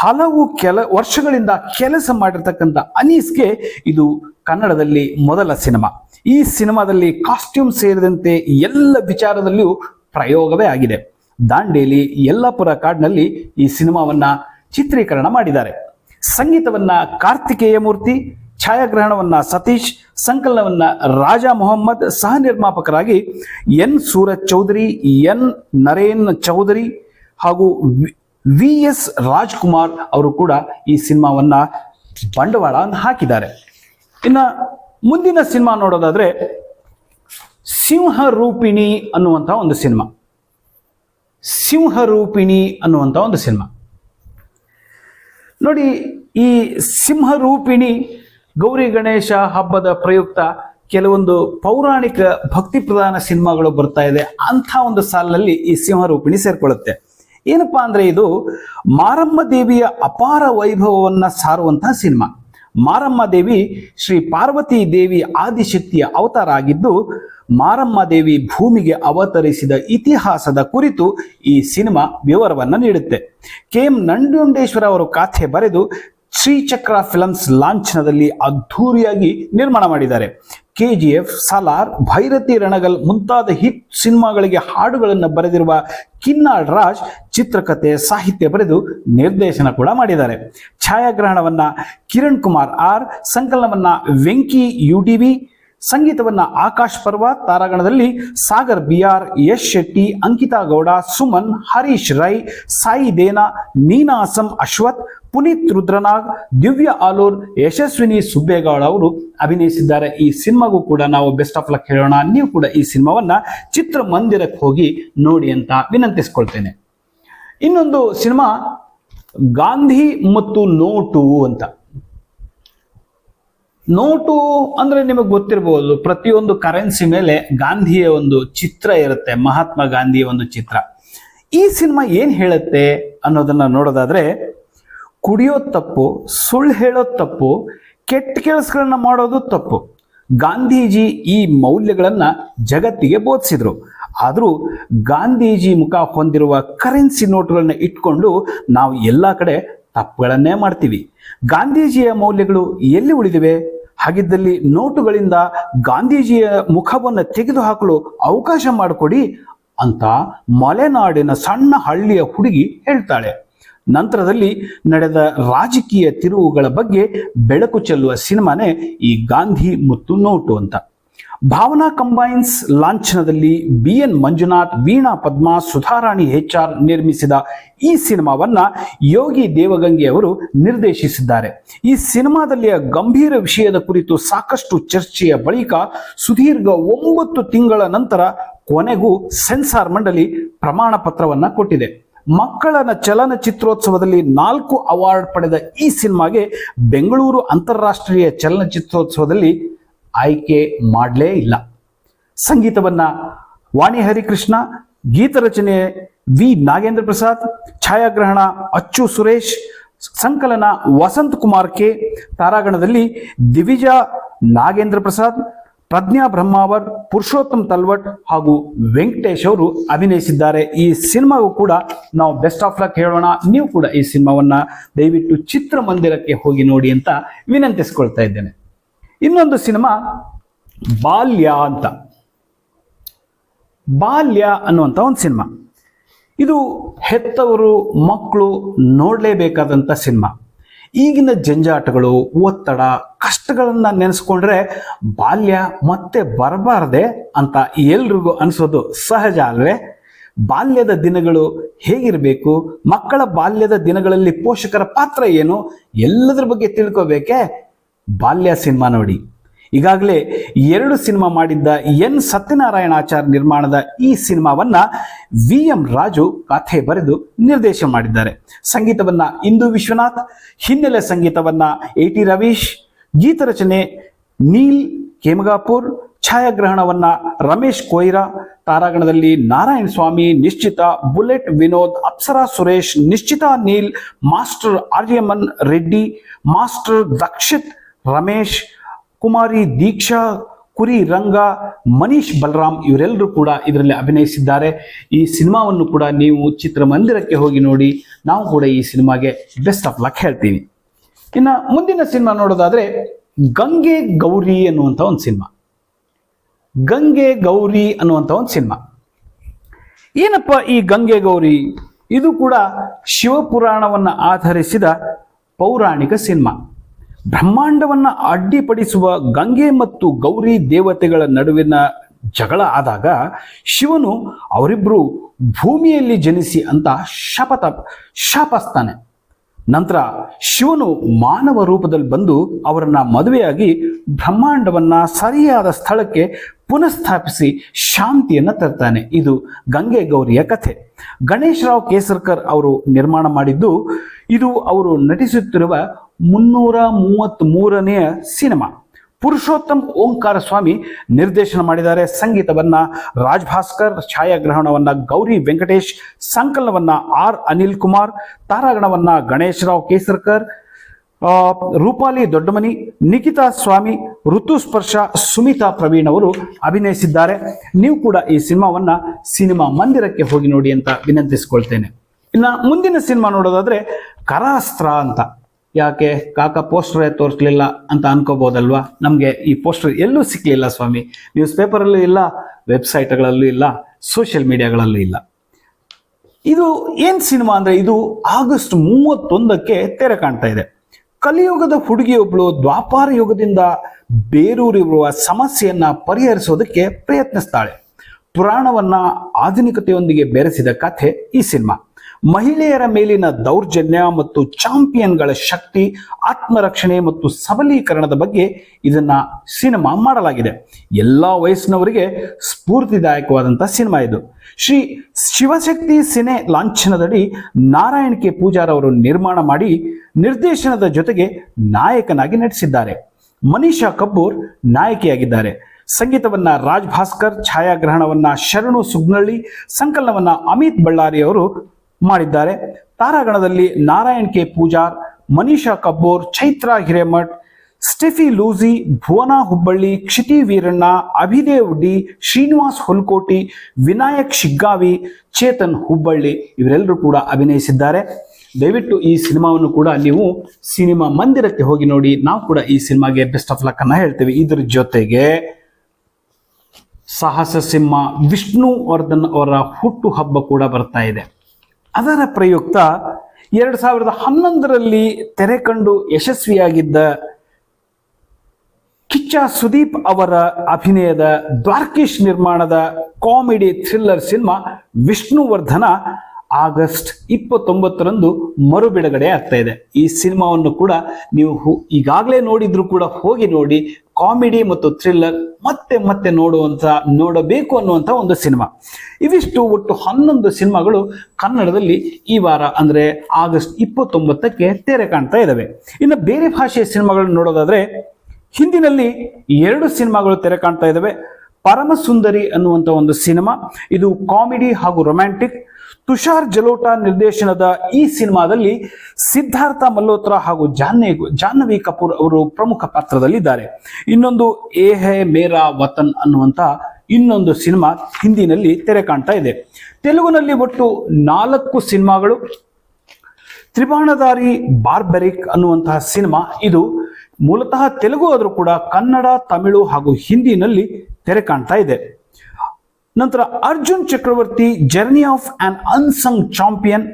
ಹಲವು ಕೆಲ ವರ್ಷಗಳಿಂದ ಕೆಲಸ ಮಾಡಿರ್ತಕ್ಕಂಥ ಅನೀಸ್ಗೆ ಇದು ಕನ್ನಡದಲ್ಲಿ ಮೊದಲ ಸಿನಿಮಾ. ಈ ಸಿನಿಮಾದಲ್ಲಿ ಕಾಸ್ಟ್ಯೂಮ್ ಸೇರಿದಂತೆ ಎಲ್ಲ ವಿಚಾರದಲ್ಲಿಯೂ ಪ್ರಯೋಗವೇ ಆಗಿದೆ. ದಾಂಡೇಲಿ ಯಲ್ಲಾಪುರ ಕಾಡ್ನಲ್ಲಿ ಈ ಸಿನಿಮಾವನ್ನ ಚಿತ್ರೀಕರಣ ಮಾಡಿದ್ದಾರೆ. ಸಂಗೀತವನ್ನ ಕಾರ್ತಿಕೇಯ ಮೂರ್ತಿ, ಛಾಯಾಗ್ರಹಣವನ್ನ ಸತೀಶ್, ಸಂಕಲನವನ್ನ ರಾಜಾ ಮೊಹಮ್ಮದ್ ಸಹ ನಿರ್ಮಾಪಕರಾಗಿ ಎನ್ ಸೂರಜ್ ಚೌಧರಿ, ಎನ್ ನರೇನ್ ಚೌಧರಿ ಹಾಗೂ ವಿ ಎಸ್ ರಾಜ್ಕುಮಾರ್ ಅವರು ಕೂಡ ಈ ಸಿನಿಮಾವನ್ನ ಬಂಡವಾಳ ಹಾಕಿದ್ದಾರೆ. ಇನ್ನ ಮುಂದಿನ ಸಿನಿಮಾ ನೋಡೋದಾದ್ರೆ ಸಿಂಹರೂಪಿಣಿ ಅನ್ನುವಂಥ ಒಂದು ಸಿನಿಮಾ. ಸಿಂಹರೂಪಿಣಿ ಅನ್ನುವಂಥ ಒಂದು ಸಿನಿಮಾ. ನೋಡಿ, ಈ ಸಿಂಹರೂಪಿಣಿ ಗೌರಿ ಗಣೇಶ ಹಬ್ಬದ ಪ್ರಯುಕ್ತ ಕೆಲವೊಂದು ಪೌರಾಣಿಕ ಭಕ್ತಿ ಪ್ರಧಾನ ಸಿನಿಮಾಗಳು ಬರ್ತಾ ಇದೆ. ಅಂಥ ಒಂದು ಸಾಲಿನಲ್ಲಿ ಈ ಸಿಂಹರೂಪಿಣಿ ಸೇರ್ಕೊಳ್ಳುತ್ತೆ. ಏನಪ್ಪಾ ಅಂದ್ರೆ ಇದು ಮಾರಮ್ಮ ದೇವಿಯ ಅಪಾರ ವೈಭವವನ್ನ ಸಾರುವಂತಹ ಸಿನಿಮಾ. ಮಾರಮ್ಮ ದೇವಿ ಶ್ರೀ ಪಾರ್ವತಿ ದೇವಿ ಆದಿಶಕ್ತಿಯ ಅವತಾರ ಆಗಿದ್ದು ಮಾರಮ್ಮ ದೇವಿ ಭೂಮಿಗೆ ಅವತರಿಸಿದ ಇತಿಹಾಸದ ಕುರಿತು ಈ ಸಿನಿಮಾ ವಿವರವನ್ನು ನೀಡುತ್ತೆ. ಕೆ ಎಂ ನಂಜುಂಡೇಶ್ವರ ಅವರು ಕಾಥೆ ಬರೆದು ಶ್ರೀಚಕ್ರ ಫಿಲಮ್ಸ್ ಲಾಂಛನದಲ್ಲಿ ಅದ್ಧೂರಿಯಾಗಿ ನಿರ್ಮಾಣ ಮಾಡಿದ್ದಾರೆ. K G F Salaar, Bhairathi Ranagal ಮುಂತಾದ ಹಿಟ್ ಸಿನಿಮಾಗಳಿಗೆ ಹಾಡುಗಳನ್ನು ಬರೆದಿರುವ ಕಿನ್ನಾಳ್ ರಾಜ್ ಚಿತ್ರಕಥೆ, ಸಾಹಿತ್ಯ ಬರೆದು ನಿರ್ದೇಶನ ಕೂಡ ಮಾಡಿದ್ದಾರೆ. ಛಾಯಾಗ್ರಹಣವನ್ನ ಕಿರಣ್ ಕುಮಾರ್ ಆರ್, ಸಂಕಲನವನ್ನ ವೆಂಕಿ ಯು ಟಿ ಸಂಗೀತವನ್ನ ಆಕಾಶ್ ಪರ್ವ ತಾರಾಗಣದಲ್ಲಿ ಸಾಗರ್ ಬಿ ಆರ್ ಯಶ್ ಶೆಟ್ಟಿ, ಅಂಕಿತಾ ಗೌಡ, ಸುಮನ್, ಹರೀಶ್ ರೈ, ಸಾಯಿ ದೇನಾ ನೀನಾಸಂ ಅಶ್ವಥ್, ಪುನೀತ್ ರುದ್ರನಾಗ್, ದಿವ್ಯ ಆಲೂರ್, ಯಶಸ್ವಿನಿ ಸುಬ್ಬೇಗೌಡ ಅವರು ಅಭಿನಯಿಸಿದ್ದಾರೆ. ಈ ಸಿನಿಮಾಗೂ ಕೂಡ ನಾವು ಬೆಸ್ಟ್ ಆಫ್ ಲಕ್ ಹೇಳೋಣ. ನೀವು ಕೂಡ ಈ ಸಿನಿಮಾವನ್ನ ಚಿತ್ರಮಂದಿರಕ್ಕೆ ಹೋಗಿ ನೋಡಿ ಅಂತ ವಿನಂತಿಸ್ಕೊಳ್ತೇನೆ. ಇನ್ನೊಂದು ಸಿನಿಮಾ ಗಾಂಧಿ ಮತ್ತು ನೋಟು ಅಂತ. ನೋಟು ಅಂದ್ರೆ ನಿಮಗೆ ಗೊತ್ತಿರಬಹುದು ಪ್ರತಿಯೊಂದು ಕರೆನ್ಸಿ ಮೇಲೆ ಗಾಂಧಿಯ ಒಂದು ಚಿತ್ರ ಇರುತ್ತೆ, ಮಹಾತ್ಮ ಗಾಂಧಿಯ ಒಂದು ಚಿತ್ರ. ಈ ಸಿನಿಮಾ ಏನ್ ಹೇಳುತ್ತೆ ಅನ್ನೋದನ್ನ ನೋಡೋದಾದ್ರೆ, ಕುಡಿಯೋ ತಪ್ಪು, ಸುಳ್ಳು ಹೇಳೋ ತಪ್ಪು, ಕೆಟ್ಟ ಕೆಲಸಗಳನ್ನ ಮಾಡೋದು ತಪ್ಪು. ಗಾಂಧೀಜಿ ಈ ಮೌಲ್ಯಗಳನ್ನ ಜಗತ್ತಿಗೆ ಬೋಧಿಸಿದ್ರು. ಆದರೂ ಗಾಂಧೀಜಿ ಮುಖ ಹೊಂದಿರುವ ಕರೆನ್ಸಿ ನೋಟುಗಳನ್ನ ಇಟ್ಕೊಂಡು ನಾವು ಎಲ್ಲ ಕಡೆ ತಪ್ಪುಗಳನ್ನೇ ಮಾಡ್ತೀವಿ. ಗಾಂಧೀಜಿಯ ಮೌಲ್ಯಗಳು ಎಲ್ಲಿ ಉಳಿದಿವೆ? ಹಾಗಿದ್ದಲ್ಲಿ ನೋಟುಗಳಿಂದ ಗಾಂಧೀಜಿಯ ಮುಖವನ್ನು ತೆಗೆದುಹಾಕಲು ಅವಕಾಶ ಮಾಡಿಕೊಡಿ ಅಂತ ಮಲೆನಾಡಿನ ಸಣ್ಣ ಹಳ್ಳಿಯ ಹುಡುಗಿ ಹೇಳ್ತಾಳೆ. ನಂತರದಲ್ಲಿ ನಡೆದ ರಾಜಕೀಯ ತಿರುವುಗಳ ಬಗ್ಗೆ ಬೆಳಕು ಚೆಲ್ಲುವ ಸಿನಿಮಾನೇ ಈ ಗಾಂಧಿ ಮತ್ತು ನೋಟು ಅಂತ. Bhavana combines ಲಾಂಛನದಲ್ಲಿ B N Manjunath, Veena Padma, Sudharani H R ನಿರ್ಮಿಸಿದ ಈ ಸಿನಿಮಾವನ್ನ ಯೋಗಿ ದೇವಗಂಗೆ ಅವರು ನಿರ್ದೇಶಿಸಿದ್ದಾರೆ. ಈ ಸಿನಿಮಾದಲ್ಲಿಯ ಗಂಭೀರ ವಿಷಯದ ಕುರಿತು ಸಾಕಷ್ಟು ಚರ್ಚೆಯ ಬಳಿಕ ಸುದೀರ್ಘ ಒಂಬತ್ತು ತಿಂಗಳ ನಂತರ ಕೊನೆಗೂ ಸೆನ್ಸಾರ್ ಮಂಡಳಿ ಪ್ರಮಾಣ ಪತ್ರವನ್ನ ಕೊಟ್ಟಿದೆ. ಮಕ್ಕಳನ ಚಲನಚಿತ್ರೋತ್ಸವದಲ್ಲಿ ನಾಲ್ಕು ಅವಾರ್ಡ್ ಪಡೆದ ಈ ಸಿನಿಮಾಗೆ ಬೆಂಗಳೂರು ಅಂತಾರಾಷ್ಟ್ರೀಯ ಚಲನಚಿತ್ರೋತ್ಸವದಲ್ಲಿ ಆಯ್ಕೆ ಮಾಡಲೇ ಇಲ್ಲ. ಸಂಗೀತವನ್ನ ವಾಣಿ ಹರಿಕೃಷ್ಣ ಗೀತರಚನೆ ವಿ ನಾಗೇಂದ್ರ ಪ್ರಸಾದ್, ಛಾಯಾಗ್ರಹಣ ಅಚ್ಚು ಸುರೇಶ್, ಸಂಕಲನ ವಸಂತ್ ಕುಮಾರ್ ಕೆ, ತಾರಾಗಣದಲ್ಲಿ ದಿವಿಜ ನಾಗೇಂದ್ರ ಪ್ರಸಾದ್, ಪ್ರಜ್ಞಾ ಬ್ರಹ್ಮಾವರ್, ಪುರುಷೋತ್ತಮ್ ತಲ್ವಟ್ ಹಾಗೂ ವೆಂಕಟೇಶ್ ಅವರು ಅಭಿನಯಿಸಿದ್ದಾರೆ. ಈ ಸಿನಿಮಾಗೂ ಕೂಡ ನಾವು ಬೆಸ್ಟ್ ಆಫ್ ಲಕ್ ಹೇಳೋಣ. ನೀವು ಕೂಡ ಈ ಸಿನಿಮಾವನ್ನ ದಯವಿಟ್ಟು ಚಿತ್ರಮಂದಿರಕ್ಕೆ ಹೋಗಿ ನೋಡಿ ಅಂತ ವಿನಂತಿಸ್ಕೊಳ್ತಾ ಇದ್ದೇನೆ. ಇನ್ನೊಂದು ಸಿನಿಮಾ, ಬಾಲ್ಯ ಅಂತ. ಬಾಲ್ಯ ಅನ್ನುವಂಥ ಒಂದು ಸಿನಿಮಾ. ಇದು ಹೆತ್ತವರು, ಮಕ್ಕಳು ನೋಡಲೇಬೇಕಾದಂಥ ಸಿನಿಮಾ. ಈಗಿನ ಜಂಜಾಟಗಳು, ಒತ್ತಡ, ಕಷ್ಟಗಳನ್ನು ನೆನೆಸ್ಕೊಂಡ್ರೆ ಬಾಲ್ಯ ಮತ್ತೆ ಬರಬಾರದೆ ಅಂತ ಎಲ್ರಿಗೂ ಅನಿಸೋದು ಸಹಜ ಅಲ್ವೇ? ಬಾಲ್ಯದ ದಿನಗಳು ಹೇಗಿರಬೇಕು? ಮಕ್ಕಳ ಬಾಲ್ಯದ ದಿನಗಳಲ್ಲಿ ಪೋಷಕರ ಪಾತ್ರ ಏನು? ಎಲ್ಲದರ ಬಗ್ಗೆ ತಿಳ್ಕೋಬೇಕೆ? ಬಾಲ್ಯ ಸಿನಿಮಾ ನೋಡಿ. ಈಗಾಗಲೇ ಎರಡು ಸಿನಿಮಾ ಮಾಡಿದ್ದ ಎನ್ ಸತ್ಯನಾರಾಯಣ ಆಚಾರ್ ನಿರ್ಮಾಣದ ಈ ಸಿನಿಮಾವನ್ನ ವಿ ಎಂ ರಾಜು ಕಥೆ ಬರೆದು ನಿರ್ದೇಶನ ಮಾಡಿದ್ದಾರೆ. ಸಂಗೀತವನ್ನ ಇಂದು ವಿಶ್ವನಾಥ್, ಹಿನ್ನೆಲೆ ಸಂಗೀತವನ್ನ ಎ ಟಿ ರವೀಶ್, ಗೀತ ರಚನೆ ನೀಲ್ ಕೇಮಗಾಪುರ್ ಛಾಯಾಗ್ರಹಣವನ್ನ ರಮೇಶ್ ಕೊಯ್ರಾ, ತಾರಾಗಣದಲ್ಲಿ ನಾರಾಯಣ ಸ್ವಾಮಿ, ನಿಶ್ಚಿತ, ಬುಲೆಟ್ ವಿನೋದ್, ಅಪ್ಸರಾ ಸುರೇಶ್, ನಿಶ್ಚಿತ ನೀಲ್, ಮಾಸ್ಟರ್ ಆರ್ಯಮನ್ ರೆಡ್ಡಿ, ಮಾಸ್ಟರ್ ದಕ್ಷಿತ್ ರಮೇಶ್ ಕುಮಾರಿ, ದೀಕ್ಷಾ, ಕುರಿ, ರಂಗ, ಮನೀಶ್ ಬಲರಾಮ್ ಇವರೆಲ್ಲರೂ ಕೂಡ ಇದರಲ್ಲಿ ಅಭಿನಯಿಸಿದ್ದಾರೆ. ಈ ಸಿನಿಮಾವನ್ನು ಕೂಡ ನೀವು ಚಿತ್ರಮಂದಿರಕ್ಕೆ ಹೋಗಿ ನೋಡಿ, ನಾವು ಕೂಡ ಈ ಸಿನಿಮಾಗೆ ಬೆಸ್ಟ್ ಆಫ್ ಲಕ್ ಹೇಳ್ತೀವಿ ಇನ್ನು ಮುಂದಿನ ಸಿನಿಮಾ ನೋಡೋದಾದರೆ ಗಂಗೆ ಗೌರಿ ಅನ್ನುವಂಥ ಒಂದು ಸಿನಿಮಾ. ಗಂಗೆ ಗೌರಿ ಅನ್ನುವಂಥ ಒಂದು ಸಿನಿಮಾ. ಏನಪ್ಪ ಈ ಗಂಗೆ ಗೌರಿ? ಇದು ಕೂಡ ಶಿವಪುರಾಣವನ್ನು ಆಧರಿಸಿದ ಪೌರಾಣಿಕ ಸಿನಿಮಾ. ಬ್ರಹ್ಮಾಂಡವನ್ನ ಅಡ್ಡಿಪಡಿಸುವ ಗಂಗೆ ಮತ್ತು ಗೌರಿ ದೇವತೆಗಳ ನಡುವಿನ ಜಗಳ ಆದಾಗ ಶಿವನು ಅವರಿಬ್ಬರು ಭೂಮಿಯಲ್ಲಿ ಜನಿಸಿ ಅಂತ ಶಪಥ, ಶಾಪಸ್ತಾನೆ. ನಂತರ ಶಿವನು ಮಾನವ ರೂಪದಲ್ಲಿ ಬಂದು ಅವರನ್ನ ಮದುವೆಯಾಗಿ ಬ್ರಹ್ಮಾಂಡವನ್ನ ಸರಿಯಾದ ಸ್ಥಳಕ್ಕೆ ಪುನಃಸ್ಥಾಪಿಸಿ ಶಾಂತಿಯನ್ನು ತರ್ತಾನೆ. ಇದು ಗಂಗೆ ಗೌರಿಯ ಕಥೆ. ಗಣೇಶ್ ರಾವ್ ಕೇಸರ್ಕರ್ ಅವರು ನಿರ್ಮಾಣ ಮಾಡಿದ್ದು, ಇದು ಅವರು ನಟಿಸುತ್ತಿರುವ ಮುನ್ನೂರ ಮೂವತ್ತ್ ಮೂರನೆಯ ಸಿನಿಮಾ. ಪುರುಷೋತ್ತಮ್ ಓಂಕಾರ ಸ್ವಾಮಿ ನಿರ್ದೇಶನ ಮಾಡಿದ್ದಾರೆ. ಸಂಗೀತವನ್ನ ರಾಜ್ಭಾಸ್ಕರ್, ಛಾಯಾಗ್ರಹಣವನ್ನು ಗೌರಿ ವೆಂಕಟೇಶ್, ಸಂಕಲನವನ್ನ ಆರ್ ಅನಿಲ್ ಕುಮಾರ್, ತಾರಾಗಣವನ್ನ ಗಣೇಶ್ ರಾವ್ ಕೇಸರ್ಕರ್ ರೂಪಾಲಿ ದೊಡ್ಡಮನಿ ನಿಖಿತಾ ಸ್ವಾಮಿ, ಋತುಸ್ಪರ್ಶ ಸುಮಿತಾ ಪ್ರವೀಣ್ ಅವರು ಅಭಿನಯಿಸಿದ್ದಾರೆ. ನೀವು ಕೂಡ ಈ ಸಿನಿಮಾವನ್ನ ಸಿನಿಮಾ ಮಂದಿರಕ್ಕೆ ಹೋಗಿ ನೋಡಿ ಅಂತ ವಿನಂತಿಸಿಕೊಳ್ತೇನೆ. ಇನ್ನ ಮುಂದಿನ ಸಿನಿಮಾ ನೋಡೋದಾದ್ರೆ ಕರಾಸ್ತ್ರ ಅಂತ. ಯಾಕೆ ಕಾಕ ಪೋಸ್ಟರ್ ತೋರಿಸ್ಲಿಲ್ಲ ಅಂತ ಅನ್ಕೋಬಹುದಲ್ವಾ ನಮಗೆ ಈ ಪೋಸ್ಟರ್ ಎಲ್ಲೂ ಸಿಕ್ಕಲಿಲ್ಲ ಸ್ವಾಮಿ. ನ್ಯೂಸ್ ಪೇಪರಲ್ಲೂ ಇಲ್ಲ, ವೆಬ್ಸೈಟ್ಗಳಲ್ಲೂ ಇಲ್ಲ, ಸೋಷಿಯಲ್ ಮೀಡಿಯಾಗಳಲ್ಲೂ ಇಲ್ಲ. ಇದು ಏನ್ ಸಿನಿಮಾ ಅಂದ್ರೆ ಇದು ಆಗಸ್ಟ್ ಮೂವತ್ತೊಂದಕ್ಕೆ ತೆರೆ ಕಾಣ್ತಾ ಇದೆ. ಕಲಿಯುಗದ ಹುಡುಗಿಯೊಬ್ಬಳು ದ್ವಾಪಾರ ಯುಗದಿಂದ ಬೇರೂರಿರುವ ಸಮಸ್ಯೆಯನ್ನು ಪರಿಹರಿಸೋದಕ್ಕೆ ಪ್ರಯತ್ನಿಸ್ತಾಳೆ. ಪುರಾಣವನ್ನ ಆಧುನಿಕತೆಯೊಂದಿಗೆ ಬೆರೆಸಿದ ಕಥೆ ಈ ಸಿನಿಮಾ. ಮಹಿಳೆಯರ ಮೇಲಿನ ದೌರ್ಜನ್ಯ ಮತ್ತು ಚಾಂಪಿಯನ್ಗಳ ಶಕ್ತಿ, ಆತ್ಮರಕ್ಷಣೆ ಮತ್ತು ಸಬಲೀಕರಣದ ಬಗ್ಗೆ ಇದನ್ನ ಸಿನಿಮಾ ಮಾಡಲಾಗಿದೆ. ಎಲ್ಲ ವಯಸ್ಸಿನವರಿಗೆ ಸ್ಫೂರ್ತಿದಾಯಕವಾದಂತಹ ಸಿನಿಮಾ ಇದು. ಶ್ರೀ ಶಿವಶಕ್ತಿ ಸಿನೆ ಲಾಂಛನದಡಿ ನಾರಾಯಣ್ ಕೆ. ಪೂಜಾರ್ ಅವರು ನಿರ್ಮಾಣ ಮಾಡಿ ನಿರ್ದೇಶನದ ಜೊತೆಗೆ ನಾಯಕನಾಗಿ ನಟಿಸಿದ್ದಾರೆ. ಮನೀಷಾ ಕಪೂರ್ ನಾಯಕಿಯಾಗಿದ್ದಾರೆ. ಸಂಗೀತವನ್ನ ರಾಜ್ ಭಾಸ್ಕರ್, ಛಾಯಾಗ್ರಹಣವನ್ನ ಶರಣು ಸುಗ್ನಳ್ಳಿ, ಸಂಕಲನವನ್ನ ಅಮಿತ್ ಬಳ್ಳಾರಿ ಅವರು ಮಾಡಿದ್ದಾರೆ. ತಾರಾಗಣದಲ್ಲಿ Narayan K. Pujar, Manisha Kabbur Chaitra Hiremath, Steffi Lucy, Bhuvana Hubballi, Kshiti Veeranna, Abhidev D, Srinivas Hulkoti, Vinayak Shiggavi, Chetan Hubballi ಇವರೆಲ್ಲರೂ ಕೂಡ ಅಭಿನಯಿಸಿದ್ದಾರೆ. ದಯವಿಟ್ಟು ಈ ಸಿನಿಮಾವನ್ನು ಕೂಡ ನೀವು ಸಿನಿಮಾ ಮಂದಿರಕ್ಕೆ ಹೋಗಿ ನೋಡಿ. ನಾವು ಕೂಡ ಈ ಸಿನಿಮಾಗೆ ಬೆಸ್ಟ್ ಆಫ್ ಲಕ್ ಅನ್ನ ಹೇಳ್ತೇವೆ. ಇದ್ರ ಜೊತೆಗೆ ಸಾಹಸ ಸಿಂಹ ವಿಷ್ಣುವರ್ಧನ್ ಅವರ ಹುಟ್ಟು ಹಬ್ಬ ಕೂಡ ಬರ್ತಾ ಇದೆ. ಅದರ ಪ್ರಯುಕ್ತ ಎರಡು ಸಾವಿರದ ಹನ್ನೊಂದರಲ್ಲಿ ತೆರೆ ಕಂಡು ಯಶಸ್ವಿಯಾಗಿದ್ದ ಕಿಚ್ಚ ಸುದೀಪ್ ಅವರ ಅಭಿನಯದ ದ್ವಾರ್ಕೀಶ್ ನಿರ್ಮಾಣದ comedy thriller cinema Vishnuvardhana August ಇಪ್ಪತ್ತೊಂಬತ್ತರಂದು ಮರು ಬಿಡುಗಡೆ ಆಗ್ತಾ ಇದೆ. ಈ ಸಿನಿಮಾವನ್ನು ಕೂಡ ನೀವು ಈಗಾಗಲೇ ನೋಡಿದ್ರು ಕೂಡ ಹೋಗಿ ನೋಡಿ ಕಾಮಿಡಿ ಮತ್ತು ಥ್ರಿಲ್ಲರ್ ಮತ್ತೆ ಮತ್ತೆ ನೋಡುವಂತ, ನೋಡಬೇಕು ಅನ್ನುವಂಥ ಒಂದು ಸಿನಿಮಾ. ಇವಿಷ್ಟು ಒಟ್ಟು ಹನ್ನೊಂದು ಸಿನಿಮಾಗಳು ಕನ್ನಡದಲ್ಲಿ ಈ ವಾರ, ಅಂದ್ರೆ ಆಗಸ್ಟ್ ಇಪ್ಪತ್ತೊಂಬತ್ತಕ್ಕೆ ತೆರೆ ಕಾಣ್ತಾ ಇದ್ದಾವೆ ಇನ್ನು ಬೇರೆ ಭಾಷೆಯ ಸಿನಿಮಾಗಳನ್ನು ನೋಡೋದಾದರೆ, ಹಿಂದಿನಲ್ಲಿ ಎರಡು ಸಿನಿಮಾಗಳು ತೆರೆ ಕಾಣ್ತಾ ಇದ್ದಾವೆ ಪರಮಸುಂದರಿ ಅನ್ನುವಂಥ ಒಂದು ಸಿನಿಮಾ. ಇದು ಕಾಮಿಡಿ ಹಾಗೂ ರೊಮ್ಯಾಂಟಿಕ್. ತುಷಾರ್ ಜಲೋಟ ನಿರ್ದೇಶನದ ಈ ಸಿನಿಮಾದಲ್ಲಿ ಸಿದ್ಧಾರ್ಥ ಮಲ್ಹೋತ್ರಾ ಹಾಗೂ ಜಾಹ್ನವಿ ಜಾಹ್ನವಿ ಕಪೂರ್ ಅವರು ಪ್ರಮುಖ ಪಾತ್ರದಲ್ಲಿದ್ದಾರೆ. ಇನ್ನೊಂದು ಏ ಹೇ ಮೇರಾ ವತನ್ ಅನ್ನುವಂಥ ಇನ್ನೊಂದು ಸಿನಿಮಾ ಹಿಂದಿನಲ್ಲಿ ತೆರೆ ಕಾಣ್ತಾ ಇದೆ. ತೆಲುಗುನಲ್ಲಿ ಒಟ್ಟು ನಾಲ್ಕು ಸಿನಿಮಾಗಳು. ತ್ರಿಬಾಣಧಾರಿ ಬಾರ್ಬೆರಿಕ್ ಅನ್ನುವಂತಹ ಸಿನಿಮಾ ಇದು. ಮೂಲತಃ ತೆಲುಗು ಆದರೂ ಕೂಡ ಕನ್ನಡ, ತಮಿಳು ಹಾಗೂ ಹಿಂದಿನಲ್ಲಿ ತೆರೆ ಕಾಣ್ತಾ ಇದೆ. ನಂತರ Arjun Chakravarthy journey of an unsung champion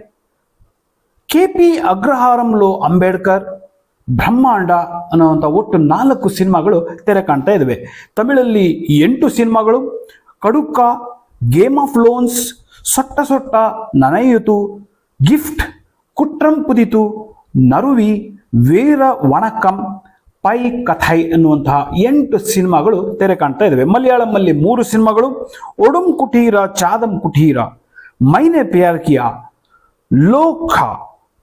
K P ಅಗ್ರಹಾರಂಲೋ Ambedkar, Brahmanda ಅನ್ನುವಂಥ ಒಟ್ಟು ನಾಲ್ಕು ಸಿನಿಮಾಗಳು ತೆರೆ ಕಾಣ್ತಾ ಇದ್ದಾವೆ ತಮಿಳಲ್ಲಿ ಎಂಟು ಸಿನಿಮಾಗಳು ಕಡುಕ ಗೇಮ್ ಆಫ್ ಲೋನ್ಸ್ ಸೊಟ್ಟ ಸೊಟ್ಟ ನನಯಿತು ಗಿಫ್ಟ್ ಕುಟ್ರಂ ಪುದಿತು ನರುವಿ, ವೀರ ವಣಕಂ ಪೈ ಕಥೈ ಎನ್ನುವಂತಹ ಎಂಟು ಸಿನಿಮಾಗಳು ತೆರೆ ಕಾಣ್ತಾ ಇದ್ದಾವೆ ಮಲಯಾಳಂನಲ್ಲಿ ಮೂರು ಸಿನಿಮಾಗಳು ಒಡುಂ ಕುಟೀರ ಚಾದಂ ಕುಟೀರ ಮೈನೆ ಪಿಯಾರ್ಕಿಯ, ಲೋಕ,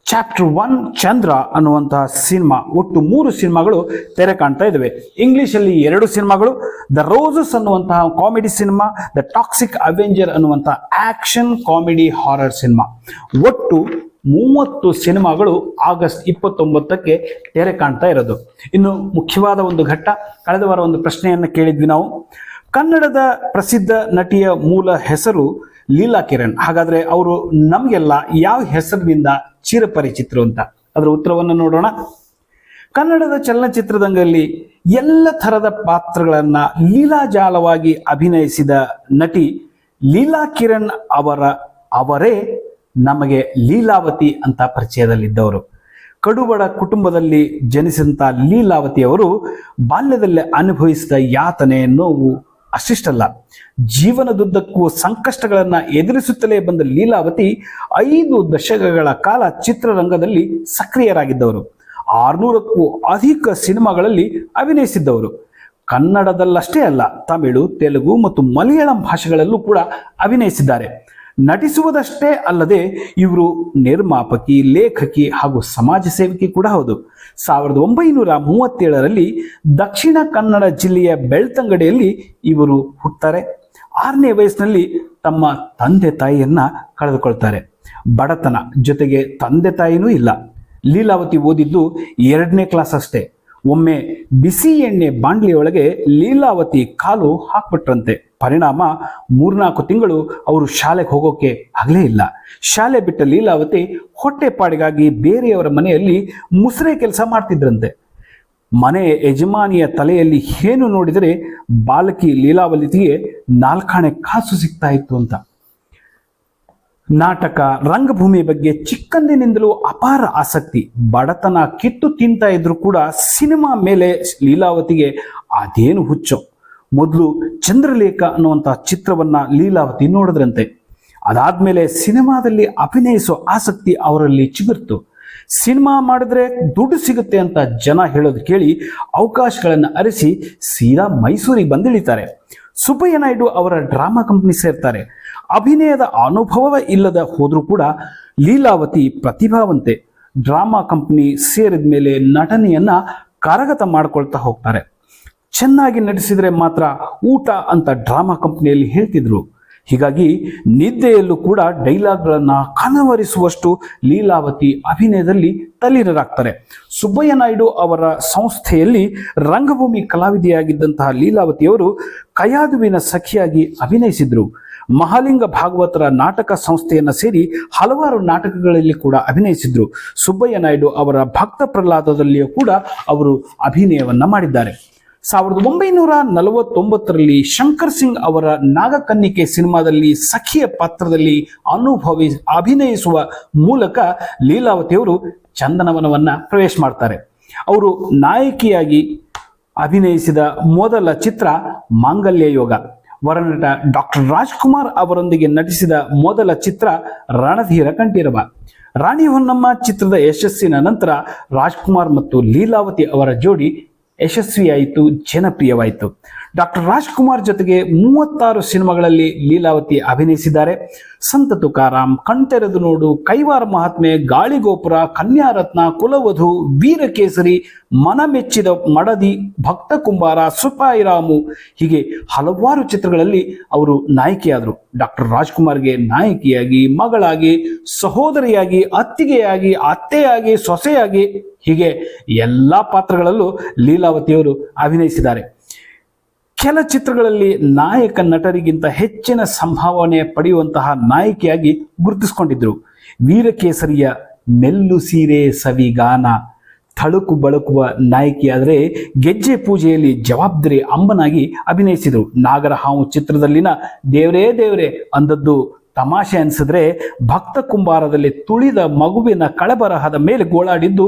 ಚಾಪ್ಟರ್ ಒನ್, ಚಂದ್ರ ಅನ್ನುವಂತಹ ಸಿನಿಮಾ, ಒಟ್ಟು ಮೂರು ಸಿನಿಮಾಗಳು ತೆರೆ ಕಾಣ್ತಾ ಇದ್ದಾವೆ ಇಂಗ್ಲಿಷಲ್ಲಿ ಎರಡು ಸಿನಿಮಾಗಳು ದ ರೋಸಸ್ ಅನ್ನುವಂತಹ comedy cinema The Toxic Avenger ಅನ್ನುವಂತಹ ಆಕ್ಷನ್ ಕಾಮಿಡಿ ಹಾರರ್ ಸಿನಿಮಾ. ಒಟ್ಟು ಮೂವತ್ತು ಸಿನಿಮಾಗಳು ಆಗಸ್ಟ್ ಇಪ್ಪತ್ತೊಂಬತ್ತಕ್ಕೆ ತೆರೆ ಕಾಣ್ತಾ ಇರೋದು. ಇನ್ನು ಮುಖ್ಯವಾದ ಒಂದು ಘಟ್ಟ, ಕಳೆದ ವಾರ ಒಂದು ಪ್ರಶ್ನೆಯನ್ನು ಕೇಳಿದ್ವಿ ನಾವು. ಕನ್ನಡದ ಪ್ರಸಿದ್ಧ ನಟಿಯ ಮೂಲ ಹೆಸರು ಲೀಲಾ ಕಿರಣ್. ಹಾಗಾದ್ರೆ ಅವರು ನಮಗೆಲ್ಲ ಯಾವ ಹೆಸರಿನಿಂದ ಚಿರಪರಿಚಿತರು ಅಂತ? ಅದರ ಉತ್ತರವನ್ನು ನೋಡೋಣ. ಕನ್ನಡದ ಚಲನಚಿತ್ರದಂಗಲ್ಲಿ ಎಲ್ಲ ಥರದ ಪಾತ್ರಗಳನ್ನ ಲೀಲಾಜಾಲವಾಗಿ ಅಭಿನಯಿಸಿದ ನಟಿ ಲೀಲಾ ಕಿರಣ್ ಅವರ ಅವರೇ ನಮಗೆ ಲೀಲಾವತಿ ಅಂತ ಪರಿಚಯದಲ್ಲಿದ್ದವರು. ಕಡುಬಡ ಕುಟುಂಬದಲ್ಲಿ ಜನಿಸಿದಂಥ ಲೀಲಾವತಿ ಅವರು ಬಾಲ್ಯದಲ್ಲೇ ಅನುಭವಿಸಿದ ಯಾತನೆ ನೋವು ಅಷ್ಟಿಷ್ಟಲ್ಲ. ಜೀವನದುದ್ದಕ್ಕೂ ಸಂಕಷ್ಟಗಳನ್ನು ಎದುರಿಸುತ್ತಲೇ ಬಂದ ಲೀಲಾವತಿ ಐದು ದಶಕಗಳ ಕಾಲ ಚಿತ್ರರಂಗದಲ್ಲಿ ಸಕ್ರಿಯರಾಗಿದ್ದವರು. ಆರುನೂರಕ್ಕೂ ಅಧಿಕ ಸಿನಿಮಾಗಳಲ್ಲಿ ಅಭಿನಯಿಸಿದ್ದವರು. ಕನ್ನಡದಲ್ಲಷ್ಟೇ ಅಲ್ಲ, ತಮಿಳು, ತೆಲುಗು ಮತ್ತು ಮಲಯಾಳಂ ಭಾಷೆಗಳಲ್ಲೂ ಕೂಡ ಅಭಿನಯಿಸಿದ್ದಾರೆ. ನಟಿಸುವುದಷ್ಟೇ ಅಲ್ಲದೆ ಇವರು ನಿರ್ಮಾಪಕಿ, ಲೇಖಕಿ ಹಾಗೂ ಸಮಾಜ ಸೇವಕಿ ಕೂಡ ಹೌದು. ಸಾವಿರದ ಒಂಬೈನೂರ ಮೂವತ್ತೇಳರಲ್ಲಿ ದಕ್ಷಿಣ ಕನ್ನಡ ಜಿಲ್ಲೆಯ ಬೆಳ್ತಂಗಡಿಯಲ್ಲಿ ಇವರು ಹುಟ್ಟುತ್ತಾರೆ ಆರನೇ ವಯಸ್ಸಿನಲ್ಲಿ ತಮ್ಮ ತಂದೆ ತಾಯಿಯನ್ನ ಕಳೆದುಕೊಳ್ತಾರೆ. ಬಡತನ ಜೊತೆಗೆ ತಂದೆ ತಾಯಿನೂ ಇಲ್ಲ. ಲೀಲಾವತಿ ಓದಿದ್ದು ಎರಡನೇ ಕ್ಲಾಸ್ ಅಷ್ಟೇ. ಒಮ್ಮೆ ಬಿಸಿ ಎಣ್ಣೆ ಬಾಂಡ್ಲಿಯೊಳಗೆ ಲೀಲಾವತಿ ಕಾಲು ಹಾಕ್ಬಿಟ್ರಂತೆ. ಪರಿಣಾಮ ಮೂರ್ನಾಲ್ಕು ತಿಂಗಳು ಅವರು ಶಾಲೆಗೆ ಹೋಗೋಕೆ ಆಗಲೇ ಇಲ್ಲ. ಶಾಲೆ ಬಿಟ್ಟ ಲೀಲಾವತಿ ಹೊಟ್ಟೆಪಾಡಿಗಾಗಿ ಬೇರೆಯವರ ಮನೆಯಲ್ಲಿ ಮುಸುರೆ ಕೆಲಸ ಮಾಡ್ತಿದ್ರಂತೆ. ಮನೆ ಯಜಮಾನಿಯ ತಲೆಯಲ್ಲಿ ಏನು ನೋಡಿದರೆ ಬಾಲಕಿ ಲೀಲಾವತಿಗೆ ನಾಲ್ಕಾಣೆ ಕಾಸು ಸಿಗ್ತಾ ಇತ್ತು ಅಂತ. ನಾಟಕ ರಂಗಭೂಮಿ ಬಗ್ಗೆ ಚಿಕ್ಕಂದಿನಿಂದಲೂ ಅಪಾರ ಆಸಕ್ತಿ. ಬಡತನ ಕಿತ್ತು ತಿಂತಾ ಇದ್ರು ಕೂಡ ಸಿನಿಮಾ ಮೇಲೆ ಲೀಲಾವತಿಗೆ ಅದೇನು ಹುಚ್ಚು. ಮೊದಲು ಚಂದ್ರಲೇಖ ಅನ್ನುವಂಥ ಚಿತ್ರವನ್ನ ಲೀಲಾವತಿ ನೋಡಿದ್ರಂತೆ. ಅದಾದ್ಮೇಲೆ ಸಿನಿಮಾದಲ್ಲಿ ಅಭಿನಯಿಸೋ ಆಸಕ್ತಿ ಅವರಲ್ಲಿ ಚಿಗುರ್ತು. ಸಿನಿಮಾ ಮಾಡಿದ್ರೆ ದುಡ್ಡು ಸಿಗುತ್ತೆ ಅಂತ ಜನ ಹೇಳೋದು ಕೇಳಿ ಅವಕಾಶಗಳನ್ನು ಅರಿಸಿ ಸೀದಾ ಮೈಸೂರಿಗೆ ಬಂದಿಳಿತಾರೆ. ಸುಬ್ಬಯ್ಯ ನಾಯ್ಡು ಅವರ ಡ್ರಾಮಾ ಕಂಪನಿ ಸೇರ್ತಾರೆ. ಅಭಿನಯದ ಅನುಭವವೇ ಇಲ್ಲದ ಹೋದರೂ ಕೂಡ ಲೀಲಾವತಿ ಪ್ರತಿಭಾವಂತೆ ಡ್ರಾಮಾ ಕಂಪ್ನಿ ಸೇರಿದ ಮೇಲೆ ನಟನೆಯನ್ನ ಕರಗತ ಮಾಡ್ಕೊಳ್ತಾ ಹೋಗ್ತಾರೆ. ಚೆನ್ನಾಗಿ ನಟಿಸಿದರೆ ಮಾತ್ರ ಊಟ ಅಂತ ಡ್ರಾಮಾ ಕಂಪ್ನಿಯಲ್ಲಿ ಹೇಳ್ತಿದ್ರು. ಹೀಗಾಗಿ ನಿದ್ದೆಯಲ್ಲೂ ಕೂಡ ಡೈಲಾಗ್ಗಳನ್ನು ಕನವರಿಸುವಷ್ಟು ಲೀಲಾವತಿ ಅಭಿನಯದಲ್ಲಿ ತಲ್ಲೀನರಾಗ್ತಾರೆ ಸುಬ್ಬಯ್ಯ ನಾಯ್ಡು ಅವರ ಸಂಸ್ಥೆಯಲ್ಲಿ ರಂಗಭೂಮಿ ಕಲಾವಿದೆಯಾಗಿದ್ದಂತಹ ಲೀಲಾವತಿಯವರು ಕಯಾದುವಿನ ಸಖಿಯಾಗಿ ಅಭಿನಯಿಸಿದ್ರು. ಮಹಾಲಿಂಗ ಭಾಗವತರ ನಾಟಕ ಸಂಸ್ಥೆಯನ್ನು ಸೇರಿ ಹಲವಾರು ನಾಟಕಗಳಲ್ಲಿ ಕೂಡ ಅಭಿನಯಿಸಿದ್ರು. ಸುಬ್ಬಯ್ಯ ನಾಯ್ಡು ಅವರ ಭಕ್ತ ಪ್ರಹ್ಲಾದದಲ್ಲಿಯೂ ಕೂಡ ಅವರು ಅಭಿನಯವನ್ನ ಮಾಡಿದ್ದಾರೆ. ಸಾವಿರದ ಒಂಬೈನೂರ ನಲವತ್ತೊಂಬತ್ತರಲ್ಲಿ ಶಂಕರ್ ಸಿಂಗ್ ಅವರ ನಾಗಕನ್ನಿಕೆ ಸಿನಿಮಾದಲ್ಲಿ ಸಖಿಯ ಪಾತ್ರದಲ್ಲಿ ಅನುಭವಿ ಅಭಿನಯಿಸುವ ಮೂಲಕ ಲೀಲಾವತಿಯವರು ಚಂದನವನವನ್ನ ಪ್ರವೇಶ ಮಾಡ್ತಾರೆ. ಅವರು ನಾಯಕಿಯಾಗಿ ಅಭಿನಯಿಸಿದ ಮೊದಲ ಚಿತ್ರ ಮಾಂಗಲ್ಯ ಯೋಗ. ವರನಟ ಡಾಕ್ಟರ್ ರಾಜ್ಕುಮಾರ್ ಅವರೊಂದಿಗೆ ನಟಿಸಿದ ಮೊದಲ ಚಿತ್ರ ರಣಧೀರ ಕಂಠೀರವ. ರಾಣಿ ಹೊನ್ನಮ್ಮ ಚಿತ್ರದ ಯಶಸ್ಸಿನ ನಂತರ ರಾಜ್ಕುಮಾರ್ ಮತ್ತು ಲೀಲಾವತಿ ಅವರ ಜೋಡಿ ಯಶಸ್ವಿಯಾಯಿತು, ಜನಪ್ರಿಯವಾಯಿತು. ಡಾಕ್ಟರ್ ರಾಜ್ಕುಮಾರ್ ಜೊತೆಗೆ ಮೂವತ್ತಾರು ಸಿನಿಮಾಗಳಲ್ಲಿ ಲೀಲಾವತಿ ಅಭಿನಯಿಸಿದ್ದಾರೆ. ಸಂತ ತುಕಾರಾಮ್, ಕಣ್ತೆರೆದು ನೋಡು, ಕೈವಾರ ಮಹಾತ್ಮೆ, ಗಾಳಿಗೋಪುರ, ಕನ್ಯಾರತ್ನ, ಕುಲವಧು, ವೀರಕೇಸರಿ, ಮನಮೆಚ್ಚಿದ ಮಡದಿ, ಭಕ್ತ ಕುಂಬಾರ ಸುಪಾಯಿರಾಮು ಹೀಗೆ ಹಲವಾರು ಚಿತ್ರಗಳಲ್ಲಿ ಅವರು ನಾಯಕಿಯಾದರು. ಡಾಕ್ಟರ್ ರಾಜ್ಕುಮಾರ್ಗೆ ನಾಯಕಿಯಾಗಿ, ಮಗಳಾಗಿ, ಸಹೋದರಿಯಾಗಿ, ಅತ್ತಿಗೆಯಾಗಿ, ಅತ್ತೆಯಾಗಿ, ಸೊಸೆಯಾಗಿ ಹೀಗೆ ಎಲ್ಲ ಪಾತ್ರಗಳಲ್ಲೂ ಲೀಲಾವತಿಯವರು ಅಭಿನಯಿಸಿದ್ದಾರೆ. ಕೆಲ ಚಿತ್ರಗಳಲ್ಲಿ ನಾಯಕ ನಟರಿಗಿಂತ ಹೆಚ್ಚಿನ ಸಂಭಾವನೆ ಪಡೆಯುವಂತಹ ನಾಯಕಿಯಾಗಿ ಗುರುತಿಸಿಕೊಂಡಿದ್ರು. ವೀರಕೇಸರಿಯ ಮೆಲ್ಲು ಸೀರೆ ಸವಿಗಾನ ಥಳುಕು ಬಳಕುವ ನಾಯಕಿಯಾದರೆ ಗೆಜ್ಜೆ ಪೂಜೆಯಲ್ಲಿ ಜವಾಬ್ದಾರಿ ಅಂಬನಾಗಿ ಅಭಿನಯಿಸಿದರು. ನಾಗರಹಾವು ಚಿತ್ರದಲ್ಲಿನ ದೇವರೇ ದೇವರೇ ಅಂದದ್ದು ತಮಾಷೆ ಅನಿಸಿದ್ರೆ ಭಕ್ತ ಕುಂಬಾರದಲ್ಲಿ ತುಳಿದ ಮಗುವಿನ ಕಳಬರಹದ ಮೇಲೆ ಗೋಳಾಡಿದ್ದು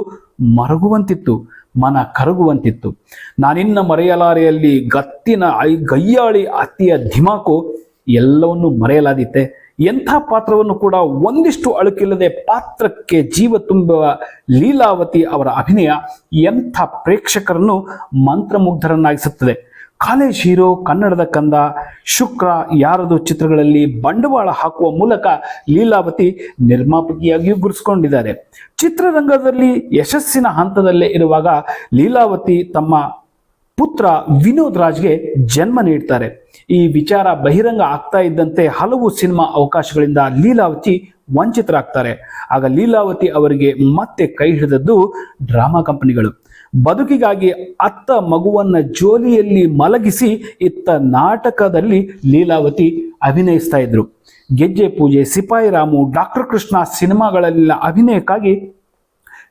ಮರಗುವಂತಿತ್ತು, ಮನ ಕರಗುವಂತಿತ್ತು. ನಾನಿನ್ನ ಮರೆಯಲಾರೆಯಲ್ಲಿ ಗತ್ತಿನ ಐ ಗಯ್ಯಾಳಿ ಅತಿಯ ಧಿಮಾಕು ಎಲ್ಲವನ್ನು ಮರೆಯಲಾದೀತೆ ಎಂಥ ಪಾತ್ರವನ್ನು ಕೂಡ ಒಂದಿಷ್ಟು ಅಳುಕಿಲ್ಲದೆ ಪಾತ್ರಕ್ಕೆ ಜೀವ ತುಂಬುವ ಲೀಲಾವತಿ ಅವರ ಅಭಿನಯ ಎಂಥ ಪ್ರೇಕ್ಷಕರನ್ನು ಮಂತ್ರಮುಗ್ಧರನ್ನಾಗಿಸುತ್ತದೆ. ಕಾಲೇಜ್ ಹೀರೋ ಕನ್ನಡದ ಕಂದ, ಶುಕ್ರ ಯಾರದು ಚಿತ್ರಗಳಲ್ಲಿ ಬಂಡವಾಳ ಹಾಕುವ ಮೂಲಕ ಲೀಲಾವತಿ ನಿರ್ಮಾಪಕಿಯಾಗಿಯೂ ಗುರುಸ್ಕೊಂಡಿದ್ದಾರೆ ಚಿತ್ರರಂಗದಲ್ಲಿ ಯಶಸ್ಸಿನ ಹಂತದಲ್ಲೇ ಇರುವಾಗ ಲೀಲಾವತಿ ತಮ್ಮ ಪುತ್ರ ವಿನೋದ್ ರಾಜ್ಗೆ ಜನ್ಮ ನೀಡ್ತಾರೆ. ಈ ವಿಚಾರ ಬಹಿರಂಗ ಆಗ್ತಾ ಇದ್ದಂತೆ ಹಲವು ಸಿನಿಮಾ ಅವಕಾಶಗಳಿಂದ ಲೀಲಾವತಿ ವಂಚಿತರಾಗ್ತಾರೆ. ಆಗ ಲೀಲಾವತಿ ಅವರಿಗೆ ಮತ್ತೆ ಕೈ ಹಿಡಿದದ್ದು ಡ್ರಾಮಾ ಕಂಪನಿಗಳು. ಬದುಕಿಗಾಗಿ ಅತ್ತ ಮಗುವನ್ನ ಜೋಲಿಯಲ್ಲಿ ಮಲಗಿಸಿ ಇತ್ತ ನಾಟಕದಲ್ಲಿ ಲೀಲಾವತಿ ಅಭಿನಯಿಸ್ತಾ ಇದ್ರು. ಗೆಜ್ಜೆ ಪೂಜೆ, ಸಿಪಾಯಿ ರಾಮು, ಡಾಕ್ಟರ್ ಕೃಷ್ಣ ಸಿನಿಮಾಗಳಲ್ಲಿನ ಅಭಿನಯಕ್ಕಾಗಿ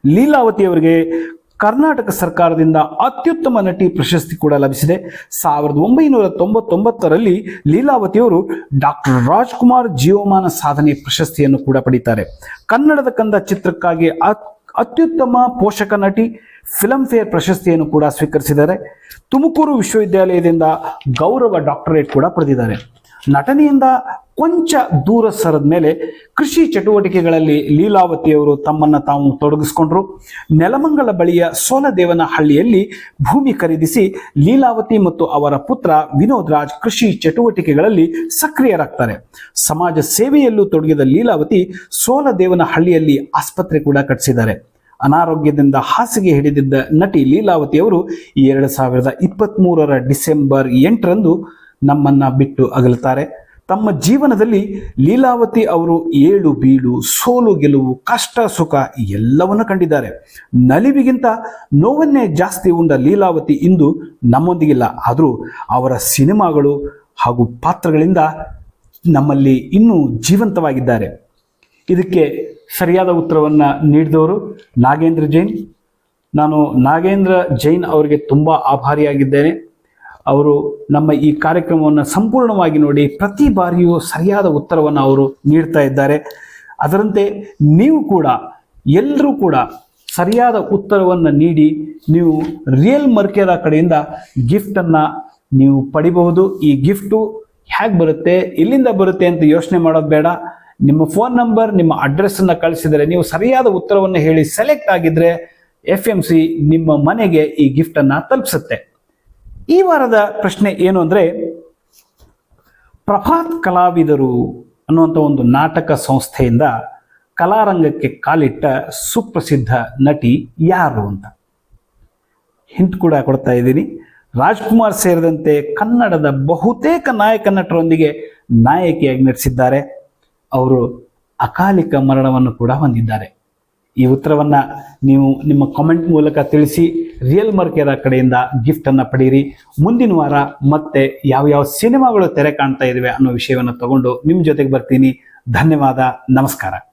ಲೀಲಾವತಿ ಅವರಿಗೆ ಕರ್ನಾಟಕ ಸರ್ಕಾರದಿಂದ ಅತ್ಯುತ್ತಮ ನಟಿ ಪ್ರಶಸ್ತಿ ಕೂಡ ಲಭಿಸಿದೆ. ಸಾವಿರದ ಒಂಬೈನೂರ ತೊಂಬತ್ತೊಂಬತ್ತರಲ್ಲಿ ಲೀಲಾವತಿಯವರು ಡಾಕ್ಟರ್ ರಾಜ್ಕುಮಾರ್ ಜೀವಮಾನ ಸಾಧನೆ ಪ್ರಶಸ್ತಿಯನ್ನು ಕೂಡ ಪಡೀತಾರೆ. ಕನ್ನಡದ ಕಂದ ಚಿತ್ರಕ್ಕಾಗಿ ಅತ್ಯುತ್ತಮ ಪೋಷಕ ನಟಿ ಫಿಲಂಫೇರ್ ಫೇರ್ ಪ್ರಶಸ್ತಿಯನ್ನು ಕೂಡ ಸ್ವೀಕರಿಸಿದ್ದಾರೆ. ತುಮಕೂರು ವಿಶ್ವವಿದ್ಯಾಲಯದಿಂದ ಗೌರವ ಡಾಕ್ಟರೇಟ್ ಕೂಡ ಪಡೆದಿದ್ದಾರೆ. ನಟನೆಯಿಂದ ಕೊಂಚ ದೂರ ಸರದ ಮೇಲೆ ಕೃಷಿ ಚಟುವಟಿಕೆಗಳಲ್ಲಿ ಲೀಲಾವತಿಯವರು ತಮ್ಮನ್ನು ತಾವು ತೊಡಗಿಸ್ಕೊಂಡ್ರು. ನೆಲಮಂಗಲ ಬಳಿಯ ಸೋಲದೇವನಹಳ್ಳಿಯಲ್ಲಿ ಭೂಮಿ ಖರೀದಿಸಿ ಲೀಲಾವತಿ ಮತ್ತು ಅವರ ಪುತ್ರ ವಿನೋದ್ ರಾಜ್ ಕೃಷಿ ಚಟುವಟಿಕೆಗಳಲ್ಲಿ ಸಕ್ರಿಯರಾಗ್ತಾರೆ. ಸಮಾಜ ಸೇವೆಯಲ್ಲೂ ತೊಡಗಿದ ಲೀಲಾವತಿ ಸೋಲದೇವನಹಳ್ಳಿಯಲ್ಲಿ ಆಸ್ಪತ್ರೆ ಕೂಡ ಕಟ್ಟಿಸಿದ್ದಾರೆ ಅನಾರೋಗ್ಯದಿಂದ ಹಾಸಿಗೆ ಹಿಡಿದಿದ್ದ ನಟಿ ಲೀಲಾವತಿಯವರು ಎರಡು ಸಾವಿರದ ಇಪ್ಪತ್ತ್ಮೂರರ ಡಿಸೆಂಬರ್ ಎಂಟರಂದು ನಮ್ಮನ್ನ ಬಿಟ್ಟು ಅಗಲುತ್ತಾರೆ. ತಮ್ಮ ಜೀವನದಲ್ಲಿ ಲೀಲಾವತಿ ಅವರು ಏಳು ಬೀಳು ಸೋಲು, ಗೆಲುವು, ಕಷ್ಟ, ಸುಖ ಎಲ್ಲವನ್ನು ಕಂಡಿದ್ದಾರೆ. ನಲಿವಿಗಿಂತ ನೋವನ್ನೇ ಜಾಸ್ತಿ ಉಂಡ ಲೀಲಾವತಿ ಇಂದು ನಮ್ಮೊಂದಿಗಿಲ್ಲ. ಆದರೂ ಅವರ ಸಿನಿಮಾಗಳು ಹಾಗೂ ಪಾತ್ರಗಳಿಂದ ನಮ್ಮಲ್ಲಿ ಇನ್ನೂ ಜೀವಂತವಾಗಿದ್ದಾರೆ. ಇದಕ್ಕೆ ಸರಿಯಾದ ಉತ್ತರವನ್ನು ನೀಡಿದವರು ನಾಗೇಂದ್ರ ಜೈನ್. ನಾನು ನಾಗೇಂದ್ರ ಜೈನ್ ಅವರಿಗೆ ತುಂಬ ಆಭಾರಿಯಾಗಿದ್ದೇನೆ. ಅವರು ನಮ್ಮ ಈ ಕಾರ್ಯಕ್ರಮವನ್ನು ಸಂಪೂರ್ಣವಾಗಿ ನೋಡಿ ಪ್ರತಿ ಬಾರಿಯೂ ಸರಿಯಾದ ಉತ್ತರವನ್ನು ಅವರು ನೀಡ್ತಾ ಇದ್ದಾರೆ. ಅದರಂತೆ ನೀವು ಕೂಡ, ಎಲ್ಲರೂ ಕೂಡ ಸರಿಯಾದ ಉತ್ತರವನ್ನು ನೀಡಿ ನೀವು ರಿಯಲ್ ಮರ್ಕೆರ ಕಡೆಯಿಂದ ಗಿಫ್ಟನ್ನು ನೀವು ಪಡಿಬಹುದು. ಈ ಗಿಫ್ಟು ಹೇಗೆ ಬರುತ್ತೆ, ಎಲ್ಲಿಂದ ಬರುತ್ತೆ ಅಂತ ಯೋಚನೆ ಮಾಡೋದು ಬೇಡ. ನಿಮ್ಮ ಫೋನ್ ನಂಬರ್ ನಿಮ್ಮ ಅಡ್ರೆಸ್ಸನ್ನು ಕಳಿಸಿದರೆ ನೀವು ಸರಿಯಾದ ಉತ್ತರವನ್ನು ಹೇಳಿ ಸೆಲೆಕ್ಟ್ ಆಗಿದ್ರೆ ಎಫ್ ಎಂ ಸಿ ನಿಮ್ಮ ಮನೆಗೆ ಈ ಗಿಫ್ಟನ್ನು ತಲುಪಿಸುತ್ತೆ. ಈ ವಾರದ ಪ್ರಶ್ನೆ ಏನು ಅಂದರೆ, ಪ್ರಭಾತ್ ಕಲಾವಿದರು ಅನ್ನುವಂಥ ಒಂದು ನಾಟಕ ಸಂಸ್ಥೆಯಿಂದ ಕಲಾರಂಗಕ್ಕೆ ಕಾಲಿಟ್ಟ ಸುಪ್ರಸಿದ್ಧ ನಟಿ ಯಾರು ಅಂತ. ಹಿಂಟ್ ಕೂಡ ಕೊಡ್ತಾ ಇದ್ದೀನಿ. ರಾಜ್ಕುಮಾರ್ ಸೇರಿದಂತೆ ಕನ್ನಡದ ಬಹುತೇಕ ನಾಯಕ ನಟರೊಂದಿಗೆ ನಾಯಕಿಯಾಗಿ ನಟಿಸಿದ್ದಾರೆ. ಅವರು ಅಕಾಲಿಕ ಮರಣವನ್ನು ಕೂಡ ಹೊಂದಿದ್ದಾರೆ. ಈ ಉತ್ತರವನ್ನು ನೀವು ನಿಮ್ಮ ಕಾಮೆಂಟ್ ಮೂಲಕ ತಿಳಿಸಿ. ರಿಯಲ್ ಮರ್ಕೆರ ಕಡೆಯಿಂದ ಗಿಫ್ಟನ್ನು ಪಡೀರಿ. ಮುಂದಿನ ವಾರ ಮತ್ತೆ ಯಾವ ಯಾವ ಸಿನಿಮಾಗಳು ತೆರೆ ಕಾಣ್ತಾ ಇದ್ದಾವೆ ಅನ್ನೋ ವಿಷಯವನ್ನು ತಗೊಂಡು ನಿಮ್ಮ ಜೊತೆಗೆ ಬರ್ತೀನಿ. ಧನ್ಯವಾದ. ನಮಸ್ಕಾರ.